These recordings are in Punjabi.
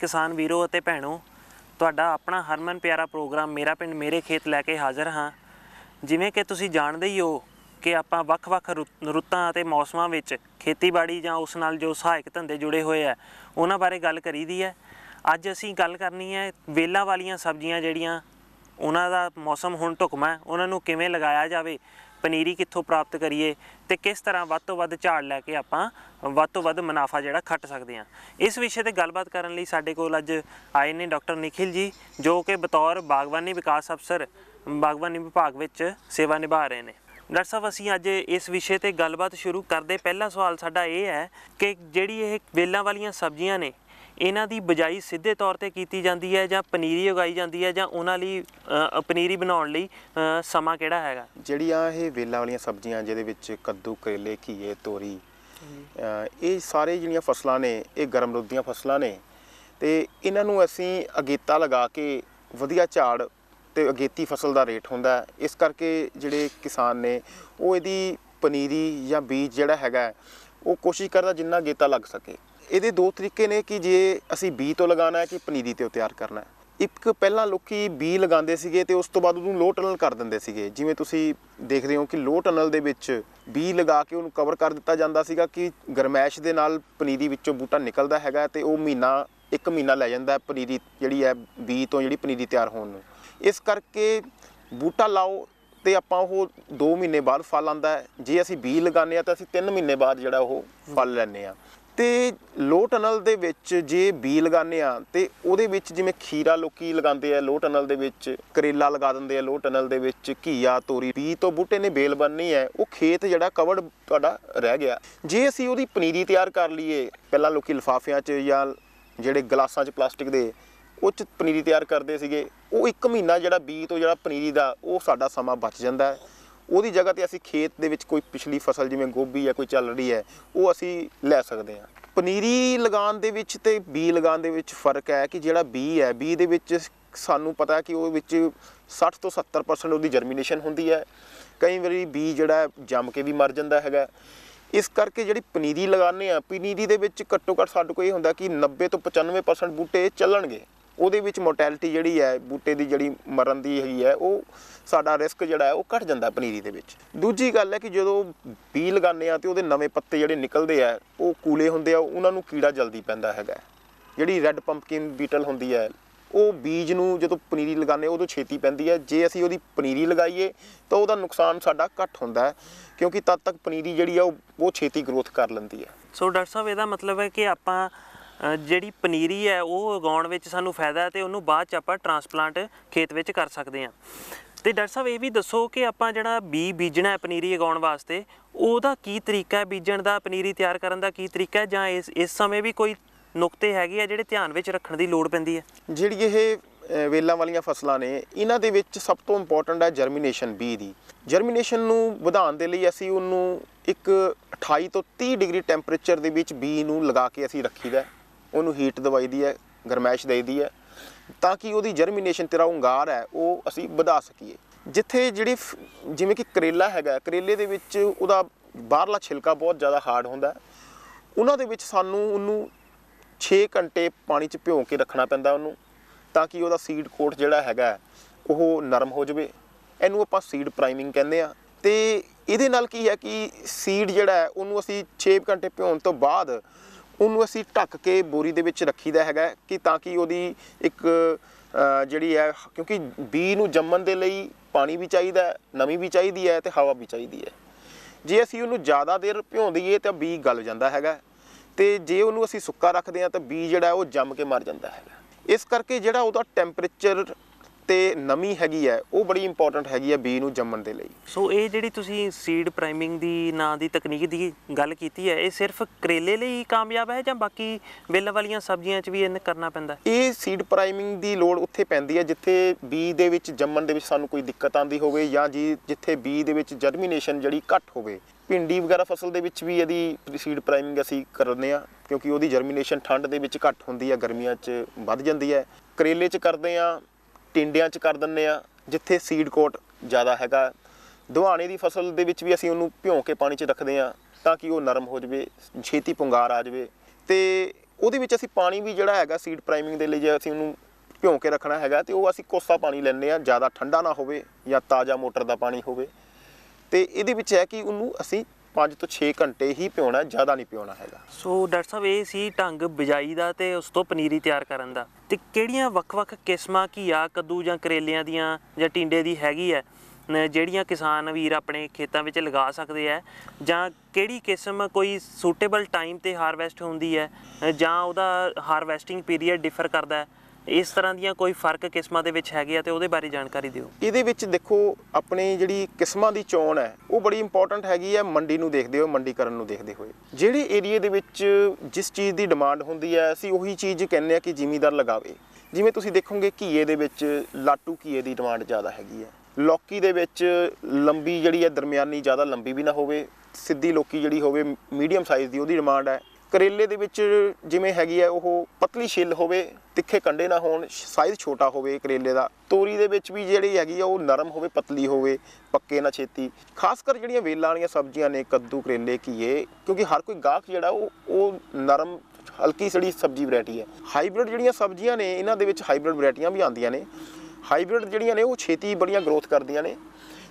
ਕਿਸਾਨ ਵੀਰੋ ਅਤੇ ਭੈਣੋ, ਤੁਹਾਡਾ ਆਪਣਾ ਹਰਮਨ ਪਿਆਰਾ ਪ੍ਰੋਗਰਾਮ ਮੇਰਾ ਪਿੰਡ ਮੇਰੇ ਖੇਤ ਲੈ ਕੇ ਹਾਜ਼ਰ ਹਾਂ। ਜਿਵੇਂ ਕਿ ਤੁਸੀਂ ਜਾਣਦੇ ਹੀ ਹੋ ਕਿ ਆਪਾਂ ਵੱਖ-ਵੱਖ ਰੁੱਤ- ਰੁੱਤਾਂ ਅਤੇ ਮੌਸਮਾਂ ਵਿੱਚ ਖੇਤੀਬਾੜੀ ਜਾਂ ਉਸ ਨਾਲ ਜੋ ਸਹਾਇਕ ਧੰਦੇ ਜੁੜੇ ਹੋਏ ਆ, ਉਹਨਾਂ ਬਾਰੇ ਗੱਲ ਕਰੀਦੀ ਹੈ। ਅੱਜ ਅਸੀਂ ਗੱਲ ਕਰਨੀ ਹੈ ਵੇਲਾਂ ਵਾਲੀਆਂ ਸਬਜ਼ੀਆਂ ਜਿਹੜੀਆਂ, ਉਹਨਾਂ ਦਾ ਮੌਸਮ ਹੁਣ ਢੁਕਮਾ ਉਹਨਾਂ ਨੂੰ ਕਿਵੇਂ ਲਗਾਇਆ ਜਾਵੇ ਪਨੀਰੀ ਕਿੱਥੋਂ ਪ੍ਰਾਪਤ ਕਰੀਏ ਤੇ ਕਿਸ ਤਰ੍ਹਾਂ ਵੱਧ ਤੋਂ ਵੱਧ ਝਾੜ ਲੈ ਕੇ ਆਪਾਂ ਵੱਧ ਤੋਂ ਵੱਧ ਮੁਨਾਫਾ ਜਿਹੜਾ ਖੱਟ ਸਕਦੇ ਹਾਂ। ਇਸ ਵਿਸ਼ੇ ਤੇ ਗੱਲਬਾਤ ਕਰਨ ਲਈ ਸਾਡੇ ਕੋਲ ਅੱਜ ਆਏ ਨੇ ਡਾਕਟਰ ਨਿਖਿਲ ਜੀ, ਜੋ ਕਿ ਬਤੌਰ ਬਾਗਬਾਨੀ ਵਿਕਾਸ ਅਫਸਰ, ਬਾਗਬਾਨੀ ਵਿਭਾਗ ਵਿੱਚ ਸੇਵਾ ਨਿਭਾ ਰਹੇ ਨੇ। ਡਾਕਟਰ ਸਾਹਿਬ, ਅਸੀਂ ਅੱਜ ਇਸ ਵਿਸ਼ੇ ਤੇ ਗੱਲਬਾਤ ਸ਼ੁਰੂ ਕਰਦੇ ਪਹਿਲਾ ਸਵਾਲ ਸਾਡਾ ਇਹ ਹੈ ਕਿ ਜਿਹੜੀ ਇਹ ਵੇਲਾਂ ਵਾਲੀਆਂ ਸਬਜ਼ੀਆਂ ਨੇ ਇਹਨਾਂ ਦੀ ਬਜਾਈ ਸਿੱਧੇ ਤੌਰ ਤੇ ਕੀਤੀ ਜਾਂਦੀ ਹੈ ਜਾਂ ਪਨੀਰੀ ਉਗਾਈ ਜਾਂਦੀ ਹੈ ਜਾਂ ਉਹਨਾਂ ਲਈ ਪਨੀਰੀ ਬਣਾਉਣ ਲਈ ਸਮਾਂ ਕਿਹੜਾ ਹੈਗਾ? ਜਿਹੜੀਆਂ ਇਹ ਵੇਲਾਂ ਵਾਲੀਆਂ ਸਬਜ਼ੀਆਂ ਜਿਹਦੇ ਵਿੱਚ ਕੱਦੂ ਕਰੇਲੇ ਘੀਏ ਤੋਰੀ ਇਹ ਸਾਰੇ ਜਿਹੜੀਆਂ ਫਸਲਾਂ ਨੇ ਇਹ ਗਰਮ ਰੁੱਤ ਦੀਆਂ ਫਸਲਾਂ ਨੇ ਤੇ ਇਹਨਾਂ ਨੂੰ ਅਸੀਂ ਅਗੇਤਾ ਲਗਾ ਕੇ ਵਧੀਆ ਝਾੜ ਤੇ ਅਗੇਤੀ ਫਸਲ ਦਾ ਰੇਟ ਹੁੰਦਾ। ਇਸ ਕਰਕੇ ਜਿਹੜੇ ਕਿਸਾਨ ਨੇ ਉਹ ਇਹਦੀ ਪਨੀਰੀ ਜਾਂ ਬੀਜ ਜਿਹੜਾ ਹੈਗਾ ਉਹ ਕੋਸ਼ਿਸ਼ ਕਰਦਾ ਜਿੰਨਾ ਅਗੇਤਾ ਲੱਗ ਸਕੇ। ਇਹਦੇ ਦੋ ਤਰੀਕੇ ਨੇ ਕਿ ਜੇ ਅਸੀਂ ਬੀ ਤੋਂ ਲਗਾਉਣਾ ਹੈ ਕਿ ਪਨੀਰੀ ਤੇ ਤਿਆਰ ਕਰਨਾ ਹੈ। ਇੱਕ ਪਹਿਲਾਂ ਲੋਕੀ ਬੀ ਲਗਾਉਂਦੇ ਸੀਗੇ ਤੇ ਉਸ ਤੋਂ ਬਾਅਦ ਉਹਨੂੰ ਲੋਹ ਟਨਲ ਕਰ ਦਿੰਦੇ ਸੀਗੇ। ਜਿਵੇਂ ਤੁਸੀਂ ਦੇਖਦੇ ਹੋ ਕਿ ਲੋਹ ਟਨਲ ਦੇ ਵਿੱਚ ਬੀ ਲਗਾ ਕੇ ਉਹਨੂੰ ਕਵਰ ਕਰ ਦਿੱਤਾ ਜਾਂਦਾ ਸੀਗਾ ਕਿ ਗਰਮੈਸ਼ ਦੇ ਨਾਲ ਪਨੀਰੀ ਵਿੱਚੋਂ ਬੂਟਾ ਨਿਕਲਦਾ ਹੈਗਾ ਤੇ ਉਹ ਮਹੀਨਾ, ਇੱਕ ਮਹੀਨਾ ਲੈ ਜਾਂਦਾ ਹੈ ਪਨੀਰੀ ਜਿਹੜੀ ਹੈ ਬੀ ਤੋਂ ਜਿਹੜੀ ਪਨੀਰੀ ਤਿਆਰ ਹੋਣ ਨੂੰ। ਇਸ ਕਰਕੇ ਬੂਟਾ ਲਾਓ ਤੇ ਆਪਾਂ ਉਹ 2 ਮਹੀਨੇ ਬਾਅਦ ਫਲ ਆਂਦਾ ਜੇ ਅਸੀਂ ਬੀ ਲਗਾਉਂਦੇ ਆ ਤਾਂ ਅਸੀਂ 3 ਮਹੀਨੇ ਬਾਅਦ ਜਿਹੜਾ ਉਹ ਫਲ ਲੈਂਦੇ ਆ ਤੇ ਲੋ ਟਨਲ ਦੇ ਵਿੱਚ ਜੇ ਬੀ ਲਗਾਉਂਦੇ ਆ ਤੇ ਉਹਦੇ ਵਿੱਚ ਜਿਵੇਂ ਖੀਰਾ ਲੋਕੀ ਲਗਾਉਂਦੇ ਆ ਲੋ ਟਨਲ ਦੇ ਵਿੱਚ ਕਰੇਲਾ ਲਗਾ ਦਿੰਦੇ ਆ ਲੋ ਟਨਲ ਦੇ ਵਿੱਚ ਘੀਆ, ਤੋਰੀ, ਬੀ ਤੋਂ ਬੂਟੇ ਨੇ ਬੇਲ ਬੰਨਣੀ ਹੈ, ਉਹ ਖੇਤ ਜਿਹੜਾ ਕਵਰਡ ਤੁਹਾਡਾ ਰਹਿ ਗਿਆ। ਜੇ ਅਸੀਂ ਉਹਦੀ ਪਨੀਰੀ ਤਿਆਰ ਕਰ ਲਈਏ, ਪਹਿਲਾਂ ਲੋਕੀ ਲਿਫਾਫਿਆਂ 'ਚ ਜਾਂ ਜਿਹੜੇ ਗਲਾਸਾਂ 'ਚ ਪਲਾਸਟਿਕ ਦੇ, ਉਹ 'ਚ ਪਨੀਰੀ ਤਿਆਰ ਕਰਦੇ ਸੀਗੇ, ਉਹ ਇੱਕ ਮਹੀਨਾ ਜਿਹੜਾ ਬੀ ਤੋਂ ਜਿਹੜਾ ਪਨੀਰੀ ਦਾ, ਉਹ ਸਾਡਾ ਸਮਾਂ ਬਚ ਜਾਂਦਾ ਹੈ। ਉਹਦੀ ਜਗ੍ਹਾ ਤੇ ਅਸੀਂ ਖੇਤ ਦੇ ਵਿੱਚ ਕੋਈ ਪਿਛਲੀ ਫਸਲ, ਜਿਵੇਂ ਗੋਭੀ ਹੈ, ਕੋਈ ਚੱਲ ਰਹੀ ਹੈ, ਉਹ ਅਸੀਂ ਲੈ ਸਕਦੇ ਹਾਂ। ਪਨੀਰੀ ਲਗਾਉਣ ਦੇ ਵਿੱਚ ਤੇ ਬੀ ਲਗਾਉਣ ਦੇ ਵਿੱਚ ਫ਼ਰਕ ਹੈ ਕਿ ਜਿਹੜਾ ਬੀ ਹੈ ਬੀ ਦੇ ਵਿੱਚ ਸਾਨੂੰ ਪਤਾ ਕਿ ਉਹ ਵਿੱਚ 60 ਤੋਂ 70% ਉਹਦੀ ਜਰਮੀਨੇਸ਼ਨ ਹੁੰਦੀ ਹੈ। ਕਈ ਵਾਰੀ ਬੀ ਜਿਹੜਾ ਜੰਮ ਕੇ ਵੀ ਮਰ ਜਾਂਦਾ ਹੈਗਾ। ਇਸ ਕਰਕੇ ਜਿਹੜੀ ਪਨੀਰੀ ਲਗਾਉਂਦੇ ਆ ਪਨੀਰੀ ਦੇ ਵਿੱਚ ਘੱਟੋ ਘੱਟ ਸਾਡੇ ਕੋਲ ਇਹ ਹੁੰਦਾ ਕਿ 90 ਤੋਂ 95% ਬੂਟੇ ਚੱਲਣਗੇ। ਉਹਦੇ ਵਿੱਚ ਮੋਰਟੈਲਿਟੀ ਜਿਹੜੀ ਹੈ ਬੂਟੇ ਦੀ ਜਿਹੜੀ ਮਰਨ ਦੀ ਹੈਗੀ ਹੈ ਉਹ ਸਾਡਾ ਰਿਸਕ ਜਿਹੜਾ ਹੈ ਉਹ ਘਟ ਜਾਂਦਾ ਪਨੀਰੀ ਦੇ ਵਿੱਚ। ਦੂਜੀ ਗੱਲ ਹੈ ਕਿ ਜਦੋਂ ਬੀ ਲਗਾਉਂਦੇ ਆ ਤੇ ਉਹਦੇ ਨਵੇਂ ਪੱਤੇ ਜਿਹੜੇ ਨਿਕਲਦੇ ਆ ਉਹ ਕੂਲੇ ਹੁੰਦੇ ਆ ਉਹਨਾਂ ਨੂੰ ਕੀੜਾ ਜਲਦੀ ਪੈਂਦਾ ਹੈਗਾ ਜਿਹੜੀ ਰੈੱਡ ਪੰਪਕਿਨ ਬੀਟਲ ਹੁੰਦੀ ਹੈ ਉਹ ਬੀਜ ਨੂੰ ਜਦੋਂ ਪਨੀਰੀ ਲਗਾਉਂਦੇ ਹਾਂ, ਉਦੋਂ ਛੇਤੀ ਪੈਂਦੀ ਹੈ। ਜੇ ਅਸੀਂ ਉਹਦੀ ਪਨੀਰੀ ਲਗਾਈਏ ਤਾਂ ਉਹਦਾ ਨੁਕਸਾਨ ਸਾਡਾ ਘੱਟ ਹੁੰਦਾ ਹੈ ਕਿਉਂਕਿ ਤਦ ਤੱਕ ਪਨੀਰੀ ਜਿਹੜੀ ਆ ਉਹ ਬਹੁਤ ਛੇਤੀ ਗਰੋਥ ਕਰ ਲੈਂਦੀ ਹੈ। ਸੋ ਡਾਕਟਰ ਸਾਹਿਬ ਇਹਦਾ ਮਤਲਬ ਹੈ ਕਿ ਆਪਾਂ ਜਿਹੜੀ ਪਨੀਰੀ ਹੈ, ਉਹ ਉਗਾਉਣ ਵਿੱਚ ਸਾਨੂੰ ਫਾਇਦਾ ਹੈ ਤੇ ਉਹਨੂੰ ਬਾਅਦ ਚ ਆਪਾਂ ਟਰਾਂਸਪਲਾਂਟ ਖੇਤ ਵਿੱਚ ਕਰ ਸਕਦੇ ਹਾਂ। ਤੇ ਡਾਕਟਰ ਸਾਹਿਬ, ਇਹ ਵੀ ਦੱਸੋ ਕਿ ਆਪਾਂ ਜਿਹੜਾ ਬੀ ਬੀਜਣਾ ਹੈ ਪਨੀਰੀ ਉਗਾਉਣ ਵਾਸਤੇ, ਉਹਦਾ ਕੀ ਤਰੀਕਾ ਹੈ? ਬੀਜਣ ਦਾ, ਪਨੀਰੀ ਤਿਆਰ ਕਰਨ ਦਾ ਕੀ ਤਰੀਕਾ ਹੈ? ਜਾਂ ਇਸ ਇਸ ਸਮੇਂ ਵੀ ਕੋਈ ਨੁਕਤੇ ਹੈਗੇ ਆ ਜਿਹੜੇ ਧਿਆਨ ਵਿੱਚ ਰੱਖਣ ਦੀ ਲੋੜ ਪੈਂਦੀ ਹੈ? ਜਿਹੜੀ ਇਹ ਵੇਲਾਂ ਵਾਲੀਆਂ ਫਸਲਾਂ ਨੇ, ਇਹਨਾਂ ਦੇ ਵਿੱਚ ਸਭ ਤੋਂ ਇੰਪੋਰਟੈਂਟ ਹੈ ਜਰਮੀਨੇਸ਼ਨ ਬੀ ਦੀ। ਜਰਮੀਨੇਸ਼ਨ ਨੂੰ ਵਧਾਉਣ ਦੇ ਲਈ ਅਸੀਂ ਉਹਨੂੰ ਇੱਕ 28 ਤੋਂ 30 ਡਿਗਰੀ ਟੈਂਪਰੇਚਰ ਦੇ ਵਿੱਚ ਬੀ ਨੂੰ ਲਗਾ ਕੇ ਅਸੀਂ ਰੱਖੀਦਾ ਹੈ। ਉਹਨੂੰ ਹੀਟ ਦਵਾਈ ਦੀ ਹੈ, ਗਰਮੈਸ਼ ਦੇਈਦੀ ਹੈ, ਤਾਂ ਕਿ ਉਹਦੀ ਜਰਮੀਨੇਸ਼ਨ ਤੇਰਾ ਉਂਗਾਰ ਹੈ, ਉਹ ਅਸੀਂ ਵਧਾ ਸਕੀਏ। ਜਿੱਥੇ ਜਿਹੜੀ ਫ- ਜਿਵੇਂ ਕਿ ਕਰੇਲਾ ਹੈਗਾ, ਕਰੇਲੇ ਦੇ ਵਿੱਚ ਉਹਦਾ ਬਾਹਰਲਾ ਛਿਲਕਾ ਬਹੁਤ ਜ਼ਿਆਦਾ ਹਾਰਡ ਹੁੰਦਾ ਉਹਨਾਂ ਦੇ ਵਿੱਚ ਸਾਨੂੰ ਉਹਨੂੰ 6 ਘੰਟੇ ਪਾਣੀ 'ਚ ਭਿਓ ਕੇ ਰੱਖਣਾ ਪੈਂਦਾ ਉਹਨੂੰ, ਤਾਂ ਕਿ ਉਹਦਾ ਸੀਡ ਕੋਟ ਜਿਹੜਾ ਹੈਗਾ, ਉਹ ਨਰਮ ਹੋ ਜਾਵੇ। ਇਹਨੂੰ ਆਪਾਂ ਸੀਡ ਪ੍ਰਾਈਮਿੰਗ ਕਹਿੰਦੇ ਆ ਤੇ ਇਹਦੇ ਨਾਲ ਕੀ ਹੈ ਕਿ ਸੀਡ ਜਿਹੜਾ ਹੈ, ਉਹਨੂੰ ਅਸੀਂ 6 ਘੰਟੇ ਭਿਉਣ ਤੋਂ ਬਾਅਦ ਉਹਨੂੰ ਅਸੀਂ ਢੱਕ ਕੇ ਬੋਰੀ ਦੇ ਵਿੱਚ ਰੱਖੀਦਾ ਹੈਗਾ ਕਿ ਤਾਂ ਕਿ ਉਹਦੀ ਇੱਕ ਜਿਹੜੀ ਹੈ, ਕਿਉਂਕਿ ਬੀ ਨੂੰ ਜੰਮਣ ਦੇ ਲਈ ਪਾਣੀ ਵੀ ਚਾਹੀਦਾ ਨਮੀ ਵੀ ਚਾਹੀਦੀ ਹੈ ਤੇ ਹਵਾ ਵੀ ਚਾਹੀਦੀ ਹੈ। ਜੇ ਅਸੀਂ ਉਹਨੂੰ ਜ਼ਿਆਦਾ ਦੇਰ ਭਿਉਂ ਦਈਏ ਤਾਂ ਬੀ ਗਲ ਜਾਂਦਾ ਹੈਗਾ ਤੇ ਜੇ ਉਹਨੂੰ ਅਸੀਂ ਸੁੱਕਾ ਰੱਖਦੇ ਹਾਂ ਤਾਂ ਬੀ ਜਿਹੜਾ ਉਹ ਜੰਮ ਕੇ ਮਰ ਜਾਂਦਾ ਹੈਗਾ ਇਸ ਕਰਕੇ ਜਿਹੜਾ ਉਹਦਾ ਟੈਂਪਰੇਚਰ ਤੇ ਨਮੀ ਹੈਗੀ ਹੈ ਉਹ ਬੜੀ ਇੰਪੋਰਟੈਂਟ ਹੈਗੀ ਹੈ ਬੀ ਨੂੰ ਜੰਮਣ ਦੇ ਲਈ। ਸੋ ਇਹ ਜਿਹੜੀ ਤੁਸੀਂ ਸੀਡ ਪ੍ਰਾਈਮਿੰਗ ਦੀ ਨਾਂ ਦੀ ਤਕਨੀਕ ਦੀ ਗੱਲ ਕੀਤੀ ਹੈ ਇਹ ਸਿਰਫ ਕਰੇਲੇ ਲਈ ਕਾਮਯਾਬ ਹੈ ਜਾਂ ਬਾਕੀ ਵੇਲਾਂ ਵਾਲੀਆਂ ਸਬਜ਼ੀਆਂ 'ਚ ਵੀ ਇਹਨ ਕਰਨਾ ਪੈਂਦਾ? ਇਹ ਸੀਡ ਪ੍ਰਾਈਮਿੰਗ ਦੀ ਲੋੜ ਉੱਥੇ ਪੈਂਦੀ ਹੈ ਜਿੱਥੇ ਬੀ ਦੇ ਵਿੱਚ ਜੰਮਣ ਦੇ ਵਿੱਚ ਸਾਨੂੰ ਕੋਈ ਦਿੱਕਤ ਆਂਦੀ ਹੋਵੇ ਜਾਂ ਜੀ ਜਿੱਥੇ ਬੀ ਦੇ ਵਿੱਚ ਜਰਮੀਨੇਸ਼ਨ ਜਿਹੜੀ ਘੱਟ ਹੋਵੇ। ਭਿੰਡੀ ਵਗੈਰਾ ਫਸਲ ਦੇ ਵਿੱਚ ਵੀ ਇਹਦੀ ਸੀਡ ਪ੍ਰਾਈਮਿੰਗ ਅਸੀਂ ਕਰਦੇ ਆ ਕਿਉਂਕਿ ਉਹਦੀ ਜਰਮੀਨੇਸ਼ਨ ਠੰਡ ਦੇ ਵਿੱਚ ਘੱਟ ਹੁੰਦੀ ਹੈ ਗਰਮੀਆਂ 'ਚ ਵੱਧ ਜਾਂਦੀ ਹੈ। ਕਰੇਲੇ 'ਚ ਕਰਦੇ ਆ ਟਿੰਡਿਆਂ 'ਚ ਕਰ ਦਿੰਨੇ ਆ, ਜਿੱਥੇ ਸੀਡ ਕੋਟ ਜ਼ਿਆਦਾ ਹੈਗਾ। ਦੁਹਾਣੇ ਦੀ ਫਸਲ ਦੇ ਵਿੱਚ ਵੀ ਅਸੀਂ ਉਹਨੂੰ ਭਿਉਂ ਕੇ ਪਾਣੀ 'ਚ ਰੱਖਦੇ ਆ, ਤਾਂ ਕਿ ਉਹ ਨਰਮ ਹੋ ਜਾਵੇ, ਛੇਤੀ ਪੁੰਗਾਰ ਆ ਜਾਵੇ। ਤੇ ਉਹਦੇ ਵਿੱਚ ਅਸੀਂ ਪਾਣੀ ਵੀ ਜਿਹੜਾ ਹੈਗਾ ਸੀਡ ਪ੍ਰਾਈਮਿੰਗ ਦੇ ਲਈ ਜੇ ਅਸੀਂ ਉਹਨੂੰ ਭਿਉਂ ਕੇ ਰੱਖਣਾ ਹੈਗਾ, ਤੇ ਉਹ ਅਸੀਂ ਕੋਸਾ ਪਾਣੀ ਲੈਂਦੇ ਆ, ਜ਼ਿਆਦਾ ਠੰਡਾ ਨਾ ਹੋਵੇ ਜਾਂ ਤਾਜ਼ਾ ਮੋਟਰ ਦਾ ਪਾਣੀ ਹੋਵੇ। ਤੇ ਇਹਦੇ ਵਿੱਚ ਹੈ ਕਿ ਉਹਨੂੰ ਅਸੀਂ 5 ਤੋਂ 6 ਘੰਟੇ ਹੀ ਭਿਉਣਾ ਜ਼ਿਆਦਾ ਨਹੀਂ ਭਿਉਣਾ ਹੈਗਾ। ਸੋ ਡਾਕਟਰ ਸਾਹਿਬ, ਇਹ ਸੀ ਢੰਗ ਬਿਜਾਈ ਦਾ ਤੇ ਉਸ ਤੋਂ ਪਨੀਰੀ ਤਿਆਰ ਕਰਨ ਦਾ। ਤੇ ਕਿਹੜੀਆਂ ਵੱਖ-ਵੱਖ ਕਿਸਮਾਂ ਘੀਆ, ਕੱਦੂ ਜਾਂ ਕਰੇਲਿਆਂ ਦੀਆਂ ਜਾਂ ਟਿੰਡੇ ਦੀ ਹੈਗੀ ਹੈ ਜਿਹੜੀਆਂ ਕਿਸਾਨ ਵੀਰ ਆਪਣੇ ਖੇਤਾਂ ਵਿੱਚ ਲਗਾ ਸਕਦੇ ਆ ਜਾਂ ਕਿਹੜੀ ਕਿਸਮ ਕੋਈ ਸੂਟੇਬਲ ਟਾਈਮ ਤੇ ਹਾਰਵੈਸਟ ਹੁੰਦੀ ਹੈ, ਜਾਂ ਉਹਦਾ ਹਾਰਵੈਸਟਿੰਗ ਪੀਰੀਅਡ ਡਿਫਰ ਕਰਦਾ ਹੈ? ਇਸ ਤਰ੍ਹਾਂ ਦੀਆਂ ਕੋਈ ਫ਼ਰਕ ਕਿਸਮਾਂ ਦੇ ਵਿੱਚ ਹੈਗੇ ਆ ਤੇ ਉਹਦੇ ਬਾਰੇ ਜਾਣਕਾਰੀ ਦਿਓ। ਇਹਦੇ ਵਿੱਚ ਦੇਖੋ, ਆਪਣੀ ਜਿਹੜੀ ਕਿਸਮਾਂ ਦੀ ਚੋਣ ਹੈ, ਉਹ ਬੜੀ ਇੰਪੋਰਟੈਂਟ ਹੈਗੀ ਹੈ ਮੰਡੀ ਨੂੰ ਦੇਖਦੇ ਹੋਏ, ਮੰਡੀਕਰਨ ਨੂੰ ਦੇਖਦੇ ਹੋਏ। ਜਿਹੜੇ ਏਰੀਏ ਦੇ ਵਿੱਚ ਜਿਸ ਚੀਜ਼ ਦੀ ਡਿਮਾਂਡ ਹੁੰਦੀ ਹੈ, ਅਸੀਂ ਉਹੀ ਚੀਜ਼ ਕਹਿੰਦੇ ਆ ਕਿ ਜ਼ਿਮੀਦਾਰ ਲਗਾਵੇ। ਜਿਵੇਂ ਤੁਸੀਂ ਦੇਖੋਗੇ, ਘੀਏ ਦੇ ਵਿੱਚ ਲਾਟੂ ਘੀਏ ਦੀ ਡਿਮਾਂਡ ਜ਼ਿਆਦਾ ਹੈਗੀ ਹੈ। ਲੌਕੀ ਦੇ ਵਿੱਚ ਲੰਬੀ ਜਿਹੜੀ ਹੈ, ਦਰਮਿਆਨੀ ਜ਼ਿਆਦਾ ਲੰਬੀ ਵੀ ਨਾ ਹੋਵੇ, ਸਿੱਧੀ ਲੋਕੀ ਜਿਹੜੀ ਹੋਵੇ ਮੀਡੀਅਮ ਸਾਈਜ਼ ਦੀ ਉਹਦੀ ਡਿਮਾਂਡ ਹੈ। ਕਰੇਲੇ ਦੇ ਵਿੱਚ ਜਿਵੇਂ ਹੈਗੀ ਹੈ ਉਹ ਪਤਲੀ ਛਿੱਲ ਹੋਵੇ, ਤਿੱਖੇ ਕੰਡੇ ਨਾ ਹੋਣ ਸਾਈਜ਼ ਛੋਟਾ ਹੋਵੇ ਕਰੇਲੇ ਦਾ, ਤੋਰੀ ਦੇ ਵਿੱਚ ਵੀ ਜਿਹੜੀ ਹੈਗੀ ਆ, ਉਹ ਨਰਮ ਹੋਵੇ, ਪਤਲੀ ਹੋਵੇ, ਪੱਕੇ ਨਾ ਛੇਤੀ। ਖਾਸ ਕਰ ਜਿਹੜੀਆਂ ਵੇਲਾਂ ਵਾਲੀਆਂ ਸਬਜ਼ੀਆਂ ਨੇ ਕੱਦੂ, ਕਰੇਲੇ, ਘੀਏ, ਕਿਉਂਕਿ ਹਰ ਕੋਈ ਗਾਹਕ ਜਿਹੜਾ, ਉਹ ਉਹ ਨਰਮ, ਹਲਕੀ ਸੜੀ ਸਬਜ਼ੀ ਵੈਰਾਈਟੀ ਹੈ। ਹਾਈਬ੍ਰਿਡ ਜਿਹੜੀਆਂ ਸਬਜ਼ੀਆਂ ਨੇ, ਇਹਨਾਂ ਦੇ ਵਿੱਚ ਹਾਈਬ੍ਰਿਡ ਵੈਰਾਈਟੀਆਂ ਵੀ ਆਉਂਦੀਆਂ ਨੇ। ਹਾਈਬ੍ਰਿਡ ਜਿਹੜੀਆਂ ਨੇ, ਉਹ ਛੇਤੀ ਬੜੀਆਂ ਗਰੋਥ ਕਰਦੀਆਂ ਨੇ।